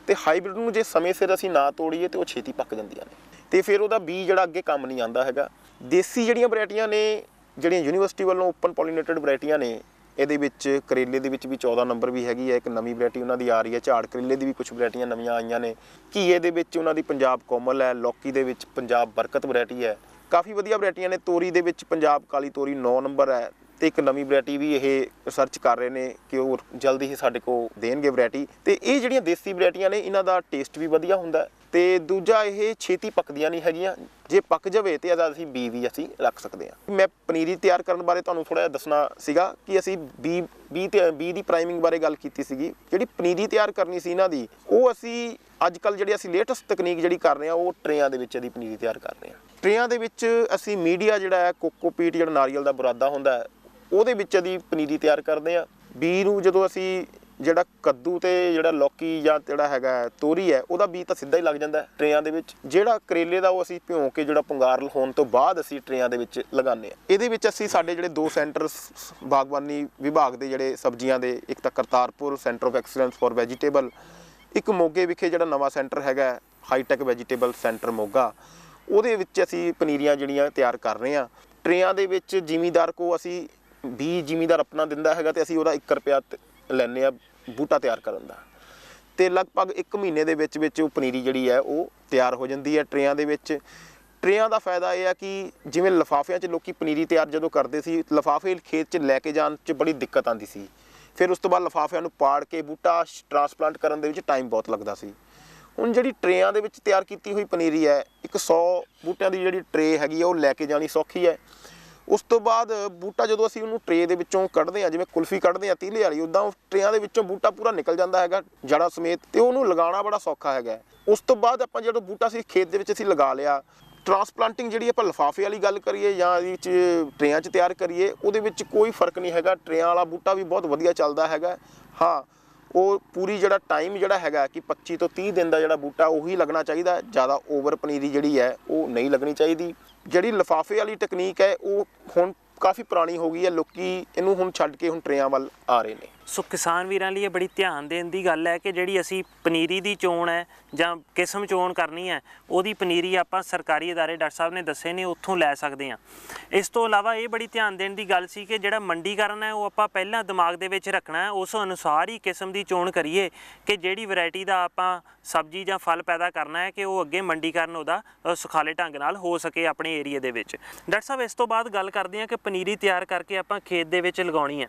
ਤੇ ਹਾਈਬ੍ਰਿਡ ਨੂੰ ਜੇ ਸਮੇਂ ਸਿਰ ਅਸੀਂ ਨਾ ਤੋੜੀਏ, ਤੇ ਉਹ ਛੇਤੀ ਪੱਕ ਜਾਂਦੀਆਂ ਨੇ। ਤੇ ਫਿਰ ਉਹਦਾ ਬੀਜ ਜਿਹੜਾ, ਅੱਗੇ ਕੰਮ ਨਹੀਂ ਆਉਂਦਾ ਹੈਗਾ। ਦੇਸੀ ਜਿਹੜੀਆਂ ਵੈਰਾਈਟੀਆਂ ਨੇ, ਜਿਹੜੀਆਂ ਯੂਨੀਵਰਸਿਟੀ ਵੱਲੋਂ ਓਪਨ ਪੋਲੀਨੇਟਡ ਵੈਰਾਈਟੀਆਂ ਨੇ, ਇਹਦੇ ਵਿੱਚ ਕਰੇਲੇ ਦੇ ਵਿੱਚ ਵੀ 14 ਨੰਬਰ ਵੀ ਹੈਗੀ ਹੈ ਇੱਕ ਨਵੀਂ ਵੈਰਾਈਟੀ ਉਹਨਾਂ ਦੀ ਆ ਰਹੀ ਹੈ ਝਾੜ ਕਰੇਲੇ ਦੀ ਵੀ ਕੁਝ ਵੈਰਾਈਟੀਆਂ ਨਵੀਆਂ ਆਈਆਂ ਨੇ। ਘੀਏ ਦੇ ਵਿੱਚ ਉਹਨਾਂ ਦੀ ਪੰਜਾਬ ਕੋਮਲ ਹੈ, ਲੌਕੀ ਦੇ ਵਿੱਚ ਪੰਜਾਬ ਬਰਕਤ ਵੈਰਾਈਟੀ ਹੈ। ਕਾਫੀ ਵਧੀਆ ਵੈਰਾਈਟੀਆਂ ਨੇ, ਤੋਰੀ ਦੇ ਵਿੱਚ ਪੰਜਾਬ ਕਾਲੀ ਤੋਰੀ 9 ਨੰਬਰ ਹੈ ਤੇ ਇੱਕ ਨਵੀਂ ਵੈਰਾਈਟੀ ਵੀ ਇਹ ਰਿਸਰਚ ਕਰ ਰਹੇ ਨੇ ਕਿ ਉਹ ਜਲਦੀ ਹੀ ਸਾਡੇ ਕੋਲ ਦੇਣਗੇ ਵੈਰਾਈਟੀ। ਤੇ ਇਹ ਜਿਹੜੀਆਂ ਦੇਸੀ ਵੈਰਾਈਟੀਆਂ ਨੇ, ਇਹਨਾਂ ਦਾ ਟੇਸਟ ਵੀ ਵਧੀਆ ਹੁੰਦਾ ਤੇ ਦੂਜਾ ਇਹ ਛੇਤੀ ਪੱਕਦੀਆਂ ਨਹੀਂ ਹੈਗੀਆਂ। ਜੇ ਪੱਕ ਜਾਵੇ ਤੇ ਇਹਦਾ ਅਸੀਂ ਬੀ ਵੀ ਅਸੀਂ ਰੱਖ ਸਕਦੇ ਹਾਂ। ਮੈਂ ਪਨੀਰੀ ਤਿਆਰ ਕਰਨ ਬਾਰੇ ਤੁਹਾਨੂੰ ਥੋੜਾ ਜਿਹਾ ਦੱਸਣਾ ਸੀਗਾ ਕਿ ਅਸੀਂ ਬੀ ਬੀ ਤੇ, ਬੀ ਦੀ ਪ੍ਰਾਈਮਿੰਗ ਬਾਰੇ ਗੱਲ ਕੀਤੀ ਸੀਗੀ। ਜਿਹੜੀ ਪਨੀਰੀ ਤਿਆਰ ਕਰਨੀ ਸੀ ਇਹਨਾਂ ਦੀ, ਉਹ ਅਸੀਂ ਅੱਜ ਕੱਲ ਜਿਹੜੀ ਅਸੀਂ ਲੇਟੈਸਟ ਤਕਨੀਕ ਜਿਹੜੀ ਕਰ ਰਹੇ ਹਾਂ, ਉਹ ਟਰੇਆਂ ਦੇ ਵਿੱਚ ਇਹਦੀ ਪਨੀਰੀ ਤਿਆਰ ਕਰ ਰਹੇ ਹਾਂ। ਟਰੇਆਂ ਦੇ ਵਿੱਚ ਅਸੀਂ ਮੀਡੀਆ ਜਿਹੜਾ ਹੈ ਕੋਕੋਪੀਟ ਜਿਹੜਾ ਨਾਰੀਅਲ ਦਾ ਬੁਰਾਦਾ ਹੁੰਦਾ ਉਹਦੇ ਵਿੱਚ ਇਹਦੀ ਪਨੀਰੀ ਤਿਆਰ ਕਰਦੇ ਆ ਬੀ ਨੂੰ ਜਦੋਂ ਅਸੀਂ ਜਿਹੜਾ ਕੱਦੂ ਤੇ ਜਿਹੜਾ ਲੌਕੀ ਜਾਂ ਜਿਹੜਾ ਹੈਗਾ ਤੋਰੀ ਹੈ, ਉਹਦਾ ਬੀ ਤਾਂ ਸਿੱਧਾ ਹੀ ਲੱਗ ਜਾਂਦਾ ਟਰੇਆਂ ਦੇ ਵਿੱਚ। ਜਿਹੜਾ ਕਰੇਲੇ ਦਾ ਉਹ ਅਸੀਂ ਭਿਉਂ ਕੇ ਜਿਹੜਾ ਪੰਗਾਰ ਹੋਣ ਤੋਂ ਬਾਅਦ ਅਸੀਂ ਟਰੇਆਂ ਦੇ ਵਿੱਚ ਲਗਾਉਂਦੇ ਆ ਇਹਦੇ ਵਿੱਚ ਅਸੀਂ ਸਾਡੇ ਜਿਹੜੇ ਦੋ ਸੈਂਟਰ ਬਾਗਬਾਨੀ ਵਿਭਾਗ ਦੇ ਜਿਹੜੇ ਸਬਜ਼ੀਆਂ ਦੇ, ਇੱਕ ਤਾਂ Kartarpur centre of excellence for vegetable ਇੱਕ ਮੋਗੇ ਵਿਖੇ ਜਿਹੜਾ ਨਵਾਂ ਸੈਂਟਰ ਹੈਗਾ high tech vegetable centre Moga, ਉਹਦੇ ਵਿੱਚ ਅਸੀਂ ਪਨੀਰੀਆਂ ਜਿਹੜੀਆਂ ਤਿਆਰ ਕਰ ਰਹੇ ਹਾਂ। ਟਰੇਆਂ ਦੇ ਵਿੱਚ ਜ਼ਿਮੀਦਾਰ ਕੋ ਅਸੀਂ ਬੀ ਜ਼ਿਮੀਦਾਰ ਆਪਣਾ ਦਿੰਦਾ ਹੈਗਾ ਤੇ ਅਸੀਂ ਉਹਦਾ 1 ਰੁਪਿਆ ਤ- ਲੈਂਦੇ ਆ ਬੂਟਾ ਤਿਆਰ ਕਰਨ ਦਾ। ਤੇ ਲਗਭਗ 1 ਮਹੀਨੇ ਦੇ ਵਿੱਚ ਵਿੱਚ ਉਹ ਪਨੀਰੀ ਜਿਹੜੀ ਹੈ ਉਹ ਤਿਆਰ ਹੋ ਜਾਂਦੀ ਹੈ ਟਰੇਆਂ ਦੇ ਵਿੱਚ। ਟਰੇਆਂ ਦਾ ਫਾਇਦਾ ਇਹ ਆ ਕਿ ਜਿਵੇਂ ਲਫਾਫਿਆਂ 'ਚ ਲੋਕੀ ਪਨੀਰੀ ਤਿਆਰ ਜਦੋਂ ਕਰਦੇ ਸੀ, ਲਫਾਫੇ ਖੇਤ 'ਚ ਲੈ ਕੇ ਜਾਣ 'ਚ ਬੜੀ ਦਿੱਕਤ ਆਉਂਦੀ ਸੀ। ਫਿਰ ਉਸ ਤੋਂ ਬਾਅਦ ਲਫਾਫਿਆਂ ਨੂੰ ਪਾੜ ਕੇ ਬੂਟਾ ਟਰਾਂਸਪਲਾਂਟ ਕਰਨ ਦੇ ਵਿੱਚ ਟਾਈਮ ਬਹੁਤ ਲੱਗਦਾ ਸੀ। ਹੁਣ ਜਿਹੜੀ ਟਰੇਆਂ ਦੇ ਵਿੱਚ ਤਿਆਰ ਕੀਤੀ ਹੋਈ ਪਨੀਰੀ ਹੈ, ਇੱਕ 100 ਬੂਟਿਆਂ ਦੀ ਜਿਹੜੀ ਟਰੇ ਹੈਗੀ ਆ, ਉਹ ਲੈ ਕੇ ਜਾਣੀ ਸੌਖੀ ਹੈ। ਉਸ ਤੋਂ ਬਾਅਦ ਬੂਟਾ ਜਦੋਂ ਅਸੀਂ ਉਹਨੂੰ ਟਰੇ ਦੇ ਵਿੱਚੋਂ ਕੱਢਦੇ ਆ ਜਿਵੇਂ ਕੁਲਫੀ ਕੱਢਦੇ ਆ ਤੀਲੇ ਵਾਲੀ ਉਦਾਂ ਉਹ ਟਰੇਆਂ ਦੇ ਵਿੱਚੋਂ ਬੂਟਾ ਪੂਰਾ ਨਿਕਲ ਜਾਂਦਾ ਹੈਗਾ ਜੜਾ ਸਮੇਤ ਤੇ ਉਹਨੂੰ ਲਗਾਉਣਾ ਬੜਾ ਸੌਖਾ ਹੈਗਾ ਉਸ ਤੋਂ ਬਾਅਦ ਆਪਾਂ ਜਦੋਂ ਬੂਟਾ ਸੀ ਖੇਤ ਦੇ ਵਿੱਚ ਅਸੀਂ ਲਗਾ ਲਿਆ ਟਰਾਂਸਪਲਾਂਟਿੰਗ ਜਿਹੜੀ ਆਪਾਂ ਲਫਾਫੇ ਵਾਲੀ ਗੱਲ ਕਰੀਏ ਜਾਂ ਇਹਦੇ ਵਿੱਚ ਟਰੇਆਂ 'ਚ ਤਿਆਰ ਕਰੀਏ, ਉਹਦੇ ਵਿੱਚ ਕੋਈ ਫ਼ਰਕ ਨਹੀਂ ਹੈਗਾ, ਟਰੇਆਂ ਵਾਲਾ ਬੂਟਾ ਵੀ ਬਹੁਤ ਵਧੀਆ ਚੱਲਦਾ ਹੈਗਾ। ਹਾਂ, ਉਹ ਪੂਰੀ ਜਿਹੜਾ ਟਾਈਮ ਜਿਹੜਾ ਹੈਗਾ ਕਿ 25 ਤੋਂ 30 ਦਿਨ ਦਾ ਜਿਹੜਾ ਬੂਟਾ ਉਹੀ ਲੱਗਣਾ ਚਾਹੀਦਾ, ਜ਼ਿਆਦਾ ਓਵਰ ਪਨੀਰੀ ਜਿਹੜੀ ਹੈ ਉਹ ਨਹੀਂ ਲੱਗਣੀ ਚਾਹੀਦੀ। ਜਿਹੜੀ ਲਫਾਫੇ ਵਾਲੀ ਟੈਕਨੀਕ ਹੈ, ਉਹ ਹੁਣ ਕਾਫੀ ਪੁਰਾਣੀ ਹੋ ਗਈ ਹੈ, ਲੋਕੀ ਇਹਨੂੰ ਹੁਣ ਛੱਡ ਕੇ ਹੁਣ ਟਰੇਆਂ ਵੱਲ ਆ ਰਹੇ ਨੇ। ਸੋ ਕਿਸਾਨ ਵੀਰਾਂ ਲਈ ਇਹ ਬੜੀ ਧਿਆਨ ਦੇਣ ਦੀ ਗੱਲ ਹੈ ਕਿ ਜਿਹੜੀ ਅਸੀਂ ਪਨੀਰੀ ਦੀ ਚੋਣ ਹੈ ਜਾਂ ਕਿਸਮ ਚੋਣ ਕਰਨੀ ਹੈ ਉਹਦੀ ਪਨੀਰੀ ਆਪਾਂ ਸਰਕਾਰੀ ادارے ਡਾਕਟਰ ਸਾਹਿਬ ਨੇ ਦੱਸੇ ਨੇ ਉੱਥੋਂ ਲੈ ਸਕਦੇ ਹਾਂ ਇਸ ਤੋਂ ਇਲਾਵਾ ਇਹ ਬੜੀ ਧਿਆਨ ਦੇਣ ਦੀ ਗੱਲ ਸੀ ਕਿ ਜਿਹੜਾ ਮੰਡੀਕਰਨ ਹੈ ਉਹ ਆਪਾਂ ਪਹਿਲਾਂ ਦਿਮਾਗ ਦੇ ਵਿੱਚ ਰੱਖਣਾ ਹੈ ਉਸ ਅਨੁਸਾਰ ਹੀ ਕਿਸਮ ਦੀ ਚੋਣ ਕਰੀਏ ਕਿ ਜਿਹੜੀ ਵੈਰਾਈਟੀ ਦਾ ਆਪਾਂ ਸਬਜ਼ੀ ਜਾਂ ਫਲ ਪੈਦਾ ਕਰਨਾ ਹੈ ਕਿ ਉਹ ਅੱਗੇ ਮੰਡੀਕਰਨ ਉਹਦਾ ਅ, ਸੁਖਾਲੇ ਢੰਗ ਨਾਲ ਹੋ ਸਕੇ ਆਪਣੇ ਏਰੀਆ ਦੇ ਵਿੱਚ ਡਾਕਟਰ ਸਾਹਿਬ ਇਸ ਤੋਂ ਬਾਅਦ ਗੱਲ ਕਰਦੇ ਹਾਂ ਕਿ ਪਨੀਰੀ ਤਿਆਰ ਕਰਕੇ ਆਪਾਂ ਖੇਤ ਦੇ ਵਿੱਚ ਲਗਾਉਣੀ ਹੈ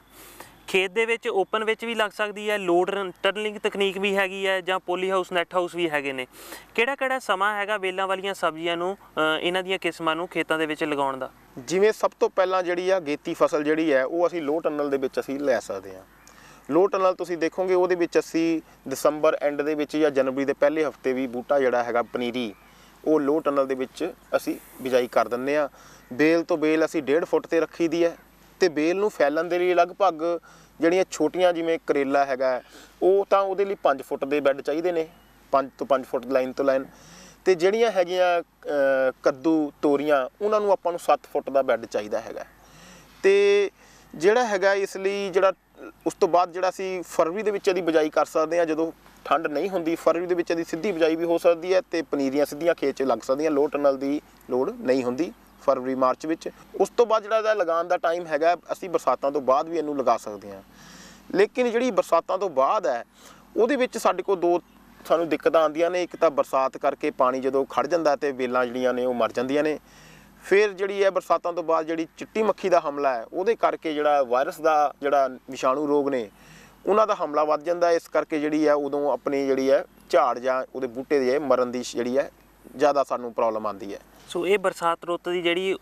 ਖੇਤ ਦੇ ਵਿੱਚ ਓਪਨ ਵਿੱਚ ਵੀ ਲੱਗ ਸਕਦੀ ਹੈ ਲੋਡ ਟਰਨਲਿੰਗ ਤਕਨੀਕ ਵੀ ਹੈਗੀ ਹੈ ਜਾਂ ਪੋਲੀ ਹਾਊਸ ਨੈਟ ਹਾਊਸ ਵੀ ਹੈਗੇ ਨੇ। ਕਿਹੜਾ ਕਿਹੜਾ ਸਮਾਂ ਹੈਗਾ ਵੇਲਾਂ ਵਾਲੀਆਂ ਸਬਜ਼ੀਆਂ ਨੂੰ ਇਹਨਾਂ ਦੀਆਂ ਕਿਸਮਾਂ ਨੂੰ ਖੇਤਾਂ ਦੇ ਵਿੱਚ ਲਗਾਉਣ ਦਾ? ਜਿਵੇਂ ਸਭ ਤੋਂ ਪਹਿਲਾਂ ਜਿਹੜੀ ਆ ਗੇਤੀ ਫਸਲ ਜਿਹੜੀ ਹੈ, ਉਹ ਅਸੀਂ ਲੋਹ ਟਨਲ ਦੇ ਵਿੱਚ ਅਸੀਂ ਲੈ ਸਕਦੇ ਹਾਂ। ਲੋਹ ਟਨਲ ਤੁਸੀਂ ਦੇਖੋਗੇ, ਉਹਦੇ ਵਿੱਚ ਅਸੀਂ ਦਸੰਬਰ ਐਂਡ ਦੇ ਵਿੱਚ ਜਾਂ ਜਨਵਰੀ ਦੇ ਪਹਿਲੇ ਹਫ਼ਤੇ ਵੀ ਬੂਟਾ ਜਿਹੜਾ ਹੈਗਾ ਪਨੀਰੀ, ਉਹ ਲੋਹ ਟਨਲ ਦੇ ਵਿੱਚ ਅਸੀਂ ਬਿਜਾਈ ਕਰ ਦਿੰਦੇ ਆ ਬੇਲ ਤੋਂ ਬੇਲ ਅਸੀਂ 1.5 ਫੁੱਟ ਤੇ ਰੱਖੀ ਦੀ ਹੈ। ਤੇ ਬੇਲ ਨੂੰ ਫੈਲਣ ਦੇ ਲਈ ਲਗਭਗ ਜਿਹੜੀਆਂ ਛੋਟੀਆਂ ਜਿਵੇਂ ਕਰੇਲਾ ਹੈਗਾ, ਉਹ ਤਾਂ ਉਹਦੇ ਲਈ 5 ਫੁੱਟ ਦੇ ਬੈੱਡ ਚਾਹੀਦੇ ਨੇ 5 ਤੋਂ 5 ਫੁੱਟ ਲਾਈਨ ਤੋਂ ਲਾਈਨ। ਤੇ ਜਿਹੜੀਆਂ ਹੈਗੀਆਂ ਕੱਦੂ, ਤੋਰੀਆਂ, ਉਹਨਾਂ ਨੂੰ ਆਪਾਂ ਨੂੰ 7 ਫੁੱਟ ਦਾ ਬੈੱਡ ਚਾਹੀਦਾ ਹੈਗਾ। ਤੇ ਜਿਹੜਾ ਹੈਗਾ ਇਸ ਲਈ ਜਿਹੜਾ, ਉਸ ਤੋਂ ਬਾਅਦ ਜਿਹੜਾ ਅਸੀਂ ਫਰਵਰੀ ਦੇ ਵਿੱਚ ਇਹਦੀ ਬਿਜਾਈ ਕਰ ਸਕਦੇ ਹਾਂ, ਜਦੋਂ ਠੰਡ ਨਹੀਂ ਹੁੰਦੀ, ਫਰਵਰੀ ਦੇ ਵਿੱਚ ਇਹਦੀ ਸਿੱਧੀ ਬਿਜਾਈ ਵੀ ਹੋ ਸਕਦੀ ਹੈ ਤੇ ਪਨੀਰੀਆਂ ਸਿੱਧੀਆਂ ਖੇਤ 'ਚ ਲੱਗ ਸਕਦੀਆਂ ਲੋਟ ਨਾਲ ਦੀ ਲੋੜ ਨਹੀਂ ਹੁੰਦੀ। ਫਰਵਰੀ, ਮਾਰਚ ਵਿੱਚ। ਉਸ ਤੋਂ ਬਾਅਦ ਜਿਹੜਾ ਇਹਦਾ ਲਗਾਉਣ ਦਾ ਟਾਈਮ ਹੈਗਾ, ਅਸੀਂ ਬਰਸਾਤਾਂ ਤੋਂ ਬਾਅਦ ਵੀ ਇਹਨੂੰ ਲਗਾ ਸਕਦੇ ਹਾਂ। ਲੇਕਿਨ ਜਿਹੜੀ ਬਰਸਾਤਾਂ ਤੋਂ ਬਾਅਦ ਹੈ, ਉਹਦੇ ਵਿੱਚ ਸਾਡੇ ਕੋਲ ਦੋ ਸਾਨੂੰ ਦਿੱਕਤਾਂ ਆਉਂਦੀਆਂ ਨੇ। ਇੱਕ ਤਾਂ ਬਰਸਾਤ ਕਰਕੇ ਪਾਣੀ ਜਦੋਂ ਖੜ ਜਾਂਦਾ ਤੇ ਵੇਲਾਂ ਜਿਹੜੀਆਂ ਨੇ ਉਹ ਮਰ ਜਾਂਦੀਆਂ ਨੇ। ਫਿਰ ਜਿਹੜੀ ਹੈ ਬਰਸਾਤਾਂ ਤੋਂ ਬਾਅਦ ਜਿਹੜੀ ਚਿੱਟੀ ਮੱਖੀ ਦਾ ਹਮਲਾ ਹੈ, ਉਹਦੇ ਕਰਕੇ ਜਿਹੜਾ ਵਾਇਰਸ ਦਾ ਜਿਹੜਾ ਵਿਸ਼ਾਣੂ ਰੋਗ ਨੇ, ਉਹਨਾਂ ਦਾ ਹਮਲਾ ਵੱਧ ਜਾਂਦਾ ਇਸ ਕਰਕੇ ਜਿਹੜੀ ਹੈ ਉਦੋਂ ਆਪਣੀ ਜਿਹੜੀ ਹੈ ਝਾੜ ਜਾਂ ਉਹਦੇ ਬੂਟੇ ਦੇ ਮਰਨ ਦੀ ਜਿਹੜੀ ਹੈ ਜ਼ਿਆਦਾ ਸਾਨੂੰ ਪ੍ਰੋਬਲਮ ਆਉਂਦੀ ਹੈ। ਸੋ ਇਹ ਬਰਸਾਤ ਰੁੱਤ ਦੀ ਜਿਹੜੀ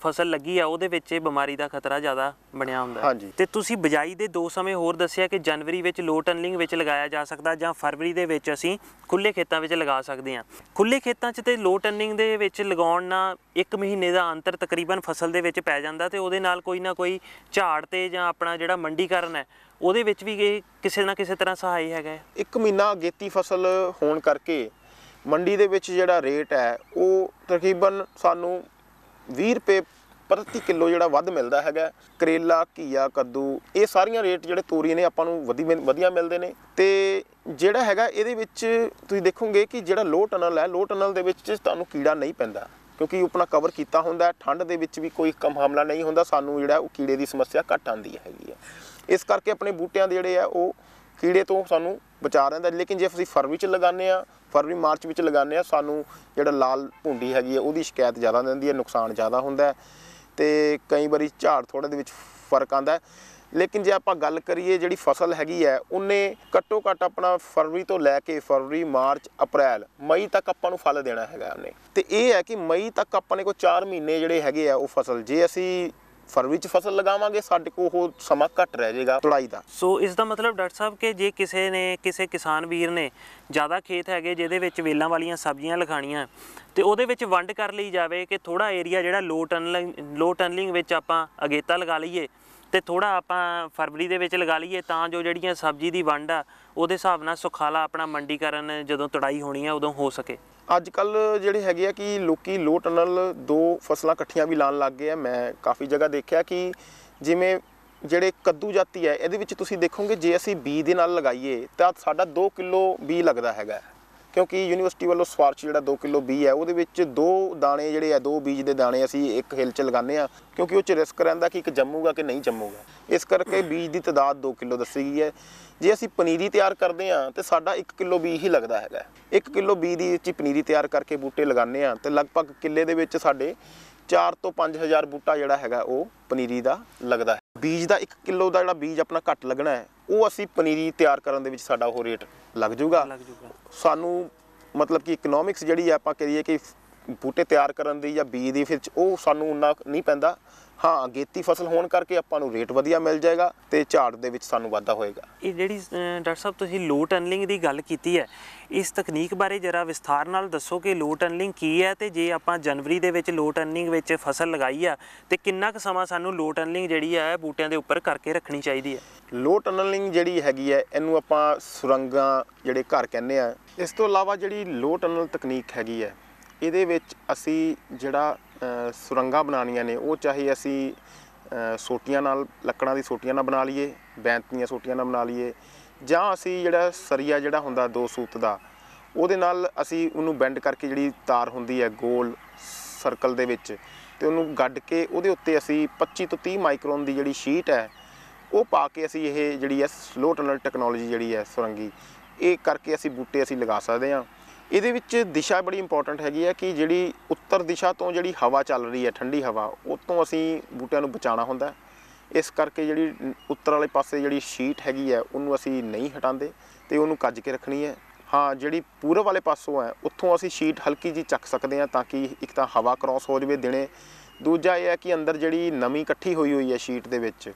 ਫਸਲ ਲੱਗੀ ਆ ਉਹਦੇ ਵਿੱਚ ਇਹ ਬਿਮਾਰੀ ਦਾ ਖਤਰਾ ਜ਼ਿਆਦਾ ਬਣਿਆ ਹੁੰਦਾ। ਤੇ ਤੁਸੀਂ ਬਿਜਾਈ ਦੇ ਦੋ ਸਮੇਂ ਹੋਰ ਦੱਸਿਆ ਕਿ ਜਨਵਰੀ ਵਿੱਚ ਲੋ ਟਨਲਿੰਗ ਵਿੱਚ ਲਗਾਇਆ ਜਾ ਸਕਦਾ ਜਾਂ ਫਰਵਰੀ ਦੇ ਵਿੱਚ ਅਸੀਂ ਖੁੱਲੇ ਖੇਤਾਂ ਵਿੱਚ ਲਗਾ ਸਕਦੇ ਹਾਂ ਖੁੱਲੇ ਖੇਤਾਂ 'ਚ ਤੇ ਲੋ ਟਨਲਿੰਗ ਦੇ ਵਿੱਚ ਲਗਾਉਣ ਨਾਲ ਇੱਕ ਮਹੀਨੇ ਦਾ ਅੰਤਰ ਤਕਰੀਬਨ ਫਸਲ ਦੇ ਵਿੱਚ ਪੈ ਜਾਂਦਾ ਤੇ ਉਹਦੇ ਨਾਲ ਕੋਈ ਨਾ ਕੋਈ ਝਾੜ ਤੇ ਜਾਂ ਆਪਣਾ ਜਿਹੜਾ ਮੰਡੀਕਰਨ ਹੈ ਉਹਦੇ ਵਿੱਚ ਵੀ ਇਹ ਕਿਸੇ ਨਾ ਕਿਸੇ ਤਰ੍ਹਾਂ ਸਹਾਈ ਹੈਗਾ। ਇੱਕ ਮਹੀਨਾ ਅਗੇਤੀ ਫਸਲ ਹੋਣ ਕਰਕੇ ਮੰਡੀ ਦੇ ਵਿੱਚ ਜਿਹੜਾ ਰੇਟ ਹੈ, ਉਹ ਤਕਰੀਬਨ ਸਾਨੂੰ 20 ਰੁਪਏ ਪ੍ਰਤੀ ਕਿਲੋ ਜਿਹੜਾ ਵੱਧ ਮਿਲਦਾ ਹੈਗਾ। ਕਰੇਲਾ, ਘੀਆ, ਕੱਦੂ, ਇਹ ਸਾਰੀਆਂ ਰੇਟ ਜਿਹੜੇ ਤੋਰੀ ਨੇ, ਆਪਾਂ ਨੂੰ ਵਧੀ ਵਧੀਆ ਮਿਲਦੇ ਨੇ। ਤੇ ਜਿਹੜਾ ਹੈਗਾ, ਇਹਦੇ ਵਿੱਚ ਤੁਸੀਂ ਦੇਖੋਗੇ ਕਿ ਜਿਹੜਾ ਲੋਹ ਟਨਲ ਹੈ ਲੋਹ ਟਨਲ ਦੇ ਵਿੱਚ ਤੁਹਾਨੂੰ ਕੀੜਾ ਨਹੀਂ ਪੈਂਦਾ। ਕਿਉਂਕਿ ਉਹ ਆਪਣਾ ਕਵਰ ਕੀਤਾ ਹੁੰਦਾ ਠੰਡ ਦੇ ਵਿੱਚ ਵੀ ਕੋਈ ਕਮ ਹਮਲਾ ਨਹੀਂ ਹੁੰਦਾ, ਸਾਨੂੰ ਜਿਹੜਾ ਉਹ ਕੀੜੇ ਦੀ ਸਮੱਸਿਆ ਘੱਟ ਆਉਂਦੀ ਹੈਗੀ ਹੈ। ਇਸ ਕਰਕੇ ਆਪਣੇ ਬੂਟਿਆਂ ਦੇ ਜਿਹੜੇ ਆ, ਉਹ ਕੀੜੇ ਤੋਂ ਸਾਨੂੰ ਬਚਾ ਰਹਿੰਦਾ, ਲੇਕਿਨ ਜੇ ਅਸੀਂ ਫਰਵਰੀ ਚ ਲਗਾਉਂਦੇ ਆ ਫਰਵਰੀ, ਮਾਰਚ ਵਿੱਚ ਲਗਾਉਂਦੇ ਆ ਸਾਨੂੰ ਜਿਹੜਾ ਲਾਲ ਭੁੰਡੀ ਹੈਗੀ ਹੈ, ਉਹਦੀ ਸ਼ਿਕਾਇਤ ਜ਼ਿਆਦਾ ਦਿੰਦੀ ਹੈ, ਨੁਕਸਾਨ ਜ਼ਿਆਦਾ ਹੁੰਦਾ ਹੈ ਤੇ ਕਈ ਵਾਰੀ ਝਾੜ ਥੋੜੇ ਦੇ ਵਿੱਚ ਫ਼ਰਕ ਆਂਦਾ ਲੇਕਿਨ ਜੇ ਆਪਾਂ ਗੱਲ ਕਰੀਏ ਜਿਹੜੀ ਫਸਲ ਹੈਗੀ ਹੈ, ਉਹਨੇ ਘੱਟੋ ਘੱਟ ਆਪਣਾ ਫਰਵਰੀ ਤੋਂ ਲੈ ਕੇ ਫਰਵਰੀ, ਮਾਰਚ, ਅਪ੍ਰੈਲ, ਮਈ ਤੱਕ ਆਪਾਂ ਨੂੰ ਫਲ ਦੇਣਾ ਹੈਗਾ ਉਹਨੇ। ਤੇ ਇਹ ਹੈ ਕਿ ਮਈ ਤੱਕ ਆਪਾਂ ਨੇ ਕੋ 4 ਮਹੀਨੇ ਜਿਹੜੇ ਹੈਗੇ ਆ ਉਹ ਫਸਲ, ਜੇ ਅਸੀਂ ਫਰਵਰੀ ਚ ਫਸਲ ਲਗਾਵਾਂਗੇ, ਸਾਡੇ ਕੋਲ ਉਹ ਸਮਾਂ ਘੱਟ ਰਹਿ ਜਾਏਗਾ ਤੁੜਾਈ ਦਾ। ਸੋ ਇਸ ਦਾ ਮਤਲਬ ਡਾਕਟਰ ਸਾਹਿਬ ਕਿ ਜੇ ਕਿਸੇ ਨੇ, ਕਿਸੇ ਕਿਸਾਨ ਵੀਰ ਨੇ ਜ਼ਿਆਦਾ ਖੇਤ ਹੈਗੇ ਜਿਹਦੇ ਵਿੱਚ ਵੇਲਾਂ ਵਾਲੀਆਂ ਸਬਜ਼ੀਆਂ ਲਗਾਣੀਆਂ ਤੇ ਉਹਦੇ ਵਿੱਚ ਵੰਡ ਕਰ ਲਈ ਜਾਵੇ ਕਿ ਥੋੜਾ ਏਰੀਆ ਜਿਹੜਾ ਲੋ ਟਨਲਿੰਗ ਲੋ ਟਨਲਿੰਗ ਵਿੱਚ ਆਪਾਂ ਅਗੇਤਾ ਲਗਾ ਲਈਏ ਤੇ ਥੋੜਾ ਆਪਾਂ ਫਰਵਰੀ ਦੇ ਵਿੱਚ ਲਗਾ ਲਈਏ ਤਾਂ ਜੋ ਜਿਹੜੀਆਂ ਸਬਜ਼ੀ ਦੀ ਵੰਡ ਆ, ਉਹਦੇ ਹਿਸਾਬ ਨਾਲ ਸੁਖਾਲਾ ਆਪਣਾ ਮੰਡੀਕਰਨ ਜਦੋਂ ਤੜਾਈ ਹੋਣੀ ਆ ਉਦੋਂ ਹੋ ਸਕੇ। ਅੱਜ ਕੱਲ ਜਿਹੜੇ ਹੈਗੇ ਆ ਕਿ ਲੋਕੀ ਲੋ ਟਨਲ ਦੋ ਫਸਲਾਂ ਇਕੱਠੀਆਂ ਵੀ ਲਾਣ ਲੱਗ ਗਏ ਆ। ਮੈਂ ਕਾਫੀ ਜਗ੍ਹਾ ਦੇਖਿਆ ਕਿ ਜਿਵੇਂ ਜਿਹੜੇ ਕੱਦੂ ਜਾਤੀ ਹੈ, ਇਹਦੇ ਵਿੱਚ ਤੁਸੀਂ ਦੇਖੋਗੇ ਜੇ ਅਸੀਂ ਬੀ ਦੇ ਨਾਲ ਲਗਾਈਏ ਤਾਂ ਸਾਡਾ 2 ਕਿਲੋ ਬੀ ਲੱਗਦਾ ਹੈਗਾ। ਕਿਉਂਕਿ ਯੂਨੀਵਰਸਿਟੀ ਵੱਲੋਂ ਸਵਾਰਚ ਜਿਹੜਾ 2 ਕਿਲੋ ਬੀ ਹੈ, ਉਹਦੇ ਵਿੱਚ ਦੋ ਦਾਣੇ ਜਿਹੜੇ ਆ, ਦੋ ਬੀਜ ਦੇ ਦਾਣੇ ਅਸੀਂ ਇੱਕ ਹਿਲ 'ਚ ਲਗਾਉਂਦੇ ਆ ਕਿਉਂਕਿ ਉਹ 'ਚ ਰਿਸਕ ਰਹਿੰਦਾ ਕਿ ਇੱਕ ਜੰਮੂਗਾ ਕਿ ਨਹੀਂ ਜੰਮੂਗਾ। ਇਸ ਕਰਕੇ ਬੀਜ ਦੀ ਤਾਦਾਦ 2 ਕਿਲੋ ਦੱਸੀ ਗਈ ਹੈ। ਜੇ ਅਸੀਂ ਪਨੀਰੀ ਤਿਆਰ ਕਰਦੇ ਆ ਤੇ ਸਾਡਾ 1 ਕਿਲੋ ਬੀ ਹੀ ਲੱਗਦਾ ਹੈਗਾ। 1 ਕਿਲੋ ਬੀ ਦੀ ਵਿੱਚ ਪਨੀਰੀ ਤਿਆਰ ਕਰਕੇ ਬੂਟੇ ਲਗਾਉਂਦੇ ਆ ਤੇ ਲਗਭਗ ਕਿੱਲੇ ਦੇ ਵਿੱਚ ਸਾਡੇ 4 ਤੋਂ 5000 ਬੂਟਾ ਜਿਹੜਾ ਹੈਗਾ ਉਹ ਪਨੀਰੀ ਦਾ ਲੱਗਦਾ ਹੈ। ਬੀਜ ਦਾ 1 ਕਿਲੋ ਦਾ ਜਿਹੜਾ ਬੀਜ ਆਪਣਾ ਘੱਟ ਲੱਗਣਾ ਹੈ ਉਹ ਅਸੀਂ ਪਨੀਰੀ ਤਿਆਰ ਕਰਨ ਦੇ ਵਿੱਚ ਸਾਡਾ ਉਹ ਰੇਟ ਲੱਗ ਜਾਊਗਾ। ਸਾਨੂੰ ਮਤਲਬ ਕਿ ਇਕਨੋਮਿਕਸ ਜਿਹੜੀ ਆਪਾਂ ਕਹੀਏ ਕਿ ਬੂਟੇ ਤਿਆਰ ਕਰਨ ਦੀ ਜਾਂ ਬੀਜ ਦੀ ਵਿੱਚ ਉਹ ਸਾਨੂੰ ਉਨਾ ਨਹੀਂ ਪੈਂਦਾ। ਹਾਂ ਅਗੇਤੀ ਫਸਲ ਹੋਣ ਕਰਕੇ ਆਪਾਂ ਨੂੰ ਰੇਟ ਵਧੀਆ ਮਿਲ ਜਾਏਗਾ ਤੇ ਝਾੜ ਦੇ ਵਿੱਚ ਸਾਨੂੰ ਵਾਧਾ ਹੋਏਗਾ। ਇਹ ਜਿਹੜੀ ਡਾਕਟਰ ਸਾਹਿਬ ਤੁਸੀਂ ਲੋ ਟਨਲਿੰਗ ਦੀ ਗੱਲ ਕੀਤੀ ਹੈ ਇਸ ਤਕਨੀਕ ਬਾਰੇ ਜਰਾ ਵਿਸਥਾਰ ਨਾਲ ਦੱਸੋ ਕਿ ਲੋ ਟਨਲਿੰਗ ਕੀ ਹੈ ਤੇ ਜੇ ਆਪਾਂ ਜਨਵਰੀ ਦੇ ਵਿੱਚ ਲੋ ਟਨਲਿੰਗ ਵਿੱਚ ਫਸਲ ਲਗਾਈ ਆ ਤੇ ਕਿੰਨਾ ਕੁ ਸਮਾਂ ਸਾਨੂੰ ਲੋ ਟਨਲਿੰਗ ਜਿਹੜੀ ਹੈ ਬੂਟਿਆਂ ਦੇ ਉੱਪਰ ਕਰਕੇ ਰੱਖਣੀ ਚਾਹੀਦੀ ਹੈ? ਲੋ ਟਨਲਿੰਗ ਜਿਹੜੀ ਹੈਗੀ ਹੈ ਇਹਨੂੰ ਆਪਾਂ ਸੁਰੰਗਾਂ ਜਿਹੜੇ ਘਰ ਕਹਿੰਦੇ ਆ ਇਸ ਤੋਂ ਇਲਾਵਾ ਜਿਹੜੀ ਲੋ ਟਨਲ ਤਕਨੀਕ ਹੈਗੀ ਹੈ ਇਹਦੇ ਵਿੱਚ ਅਸੀਂ ਜਿਹੜਾ ਸੁਰੰਗਾਂ ਬਣਾਉਣੀਆਂ ਨੇ। ਉਹ ਚਾਹੇ ਅਸੀਂ ਸੋਟੀਆਂ ਨਾਲ, ਲੱਕੜਾਂ ਦੀ ਸੋਟੀਆਂ ਨਾਲ ਬਣਾ ਲਈਏ, ਬੈਂਤ ਦੀਆਂ ਸੋਟੀਆਂ ਨਾਲ ਬਣਾ ਲਈਏ, ਜਾਂ ਅਸੀਂ ਜਿਹੜਾ ਸਰੀਆ ਜਿਹੜਾ ਹੁੰਦਾ ਦੋ ਸੂਤ ਦਾ, ਉਹਦੇ ਨਾਲ ਅਸੀਂ ਉਹਨੂੰ ਬੈਂਡ ਕਰਕੇ ਜਿਹੜੀ ਤਾਰ ਹੁੰਦੀ ਹੈ ਗੋਲ ਸਰਕਲ ਦੇ ਵਿੱਚ, ਤੇ ਉਹਨੂੰ ਗੱਡ ਕੇ ਉਹਦੇ ਉੱਤੇ ਅਸੀਂ 25 ਤੋਂ 30 ਮਾਈਕਰੋਨ ਦੀ ਜਿਹੜੀ ਸ਼ੀਟ ਹੈ, ਉਹ ਪਾ ਕੇ ਅਸੀਂ ਇਹ ਜਿਹੜੀ ਹੈ ਸਲੋ ਟਨਲ ਟੈਕਨੋਲੋਜੀ ਜਿਹੜੀ ਹੈ ਸੁਰੰਗੀ, ਇਹ ਕਰਕੇ ਅਸੀਂ ਬੂਟੇ ਅਸੀਂ ਲਗਾ ਸਕਦੇ ਹਾਂ। ਇਹਦੇ ਵਿੱਚ ਦਿਸ਼ਾ ਬੜੀ ਇੰਪੋਰਟੈਂਟ ਹੈਗੀ ਹੈ ਕਿ ਜਿਹੜੀ ਉੱਤਰ ਦਿਸ਼ਾ ਤੋਂ ਜਿਹੜੀ ਹਵਾ ਚੱਲ ਰਹੀ ਹੈ, ਠੰਡੀ ਹਵਾ, ਉਹ ਤੋਂ ਅਸੀਂ ਬੂਟਿਆਂ ਨੂੰ ਬਚਾਉਣਾ ਹੁੰਦਾ ਇਸ ਕਰਕੇ ਜਿਹੜੀ ਉੱਤਰ ਵਾਲੇ ਪਾਸੇ ਜਿਹੜੀ ਸ਼ੀਟ ਹੈਗੀ ਹੈ, ਉਹਨੂੰ ਅਸੀਂ ਨਹੀਂ ਹਟਾਉਂਦੇ ਤੇ ਉਹਨੂੰ ਕੱਜ ਕੇ ਰੱਖਣੀ ਹੈ। ਹਾਂ, ਜਿਹੜੀ ਪੂਰਬ ਵਾਲੇ ਪਾਸੋਂ ਹੈ, ਉੱਥੋਂ ਅਸੀਂ ਸ਼ੀਟ ਹਲਕੀ ਜੀ ਚੱਕ ਸਕਦੇ ਹਾਂ ਤਾਂ ਕਿ ਇੱਕ ਤਾਂ ਹਵਾ ਕ੍ਰਾਸ ਹੋ ਜਾਵੇ ਦਿਨੇ। ਦੂਜਾ ਇਹ ਹੈ ਕਿ ਅੰਦਰ ਜਿਹੜੀ ਨਮੀ ਇਕੱਠੀ ਹੋਈ ਹੋਈ ਹੈ ਸ਼ੀਟ ਦੇ ਵਿੱਚ,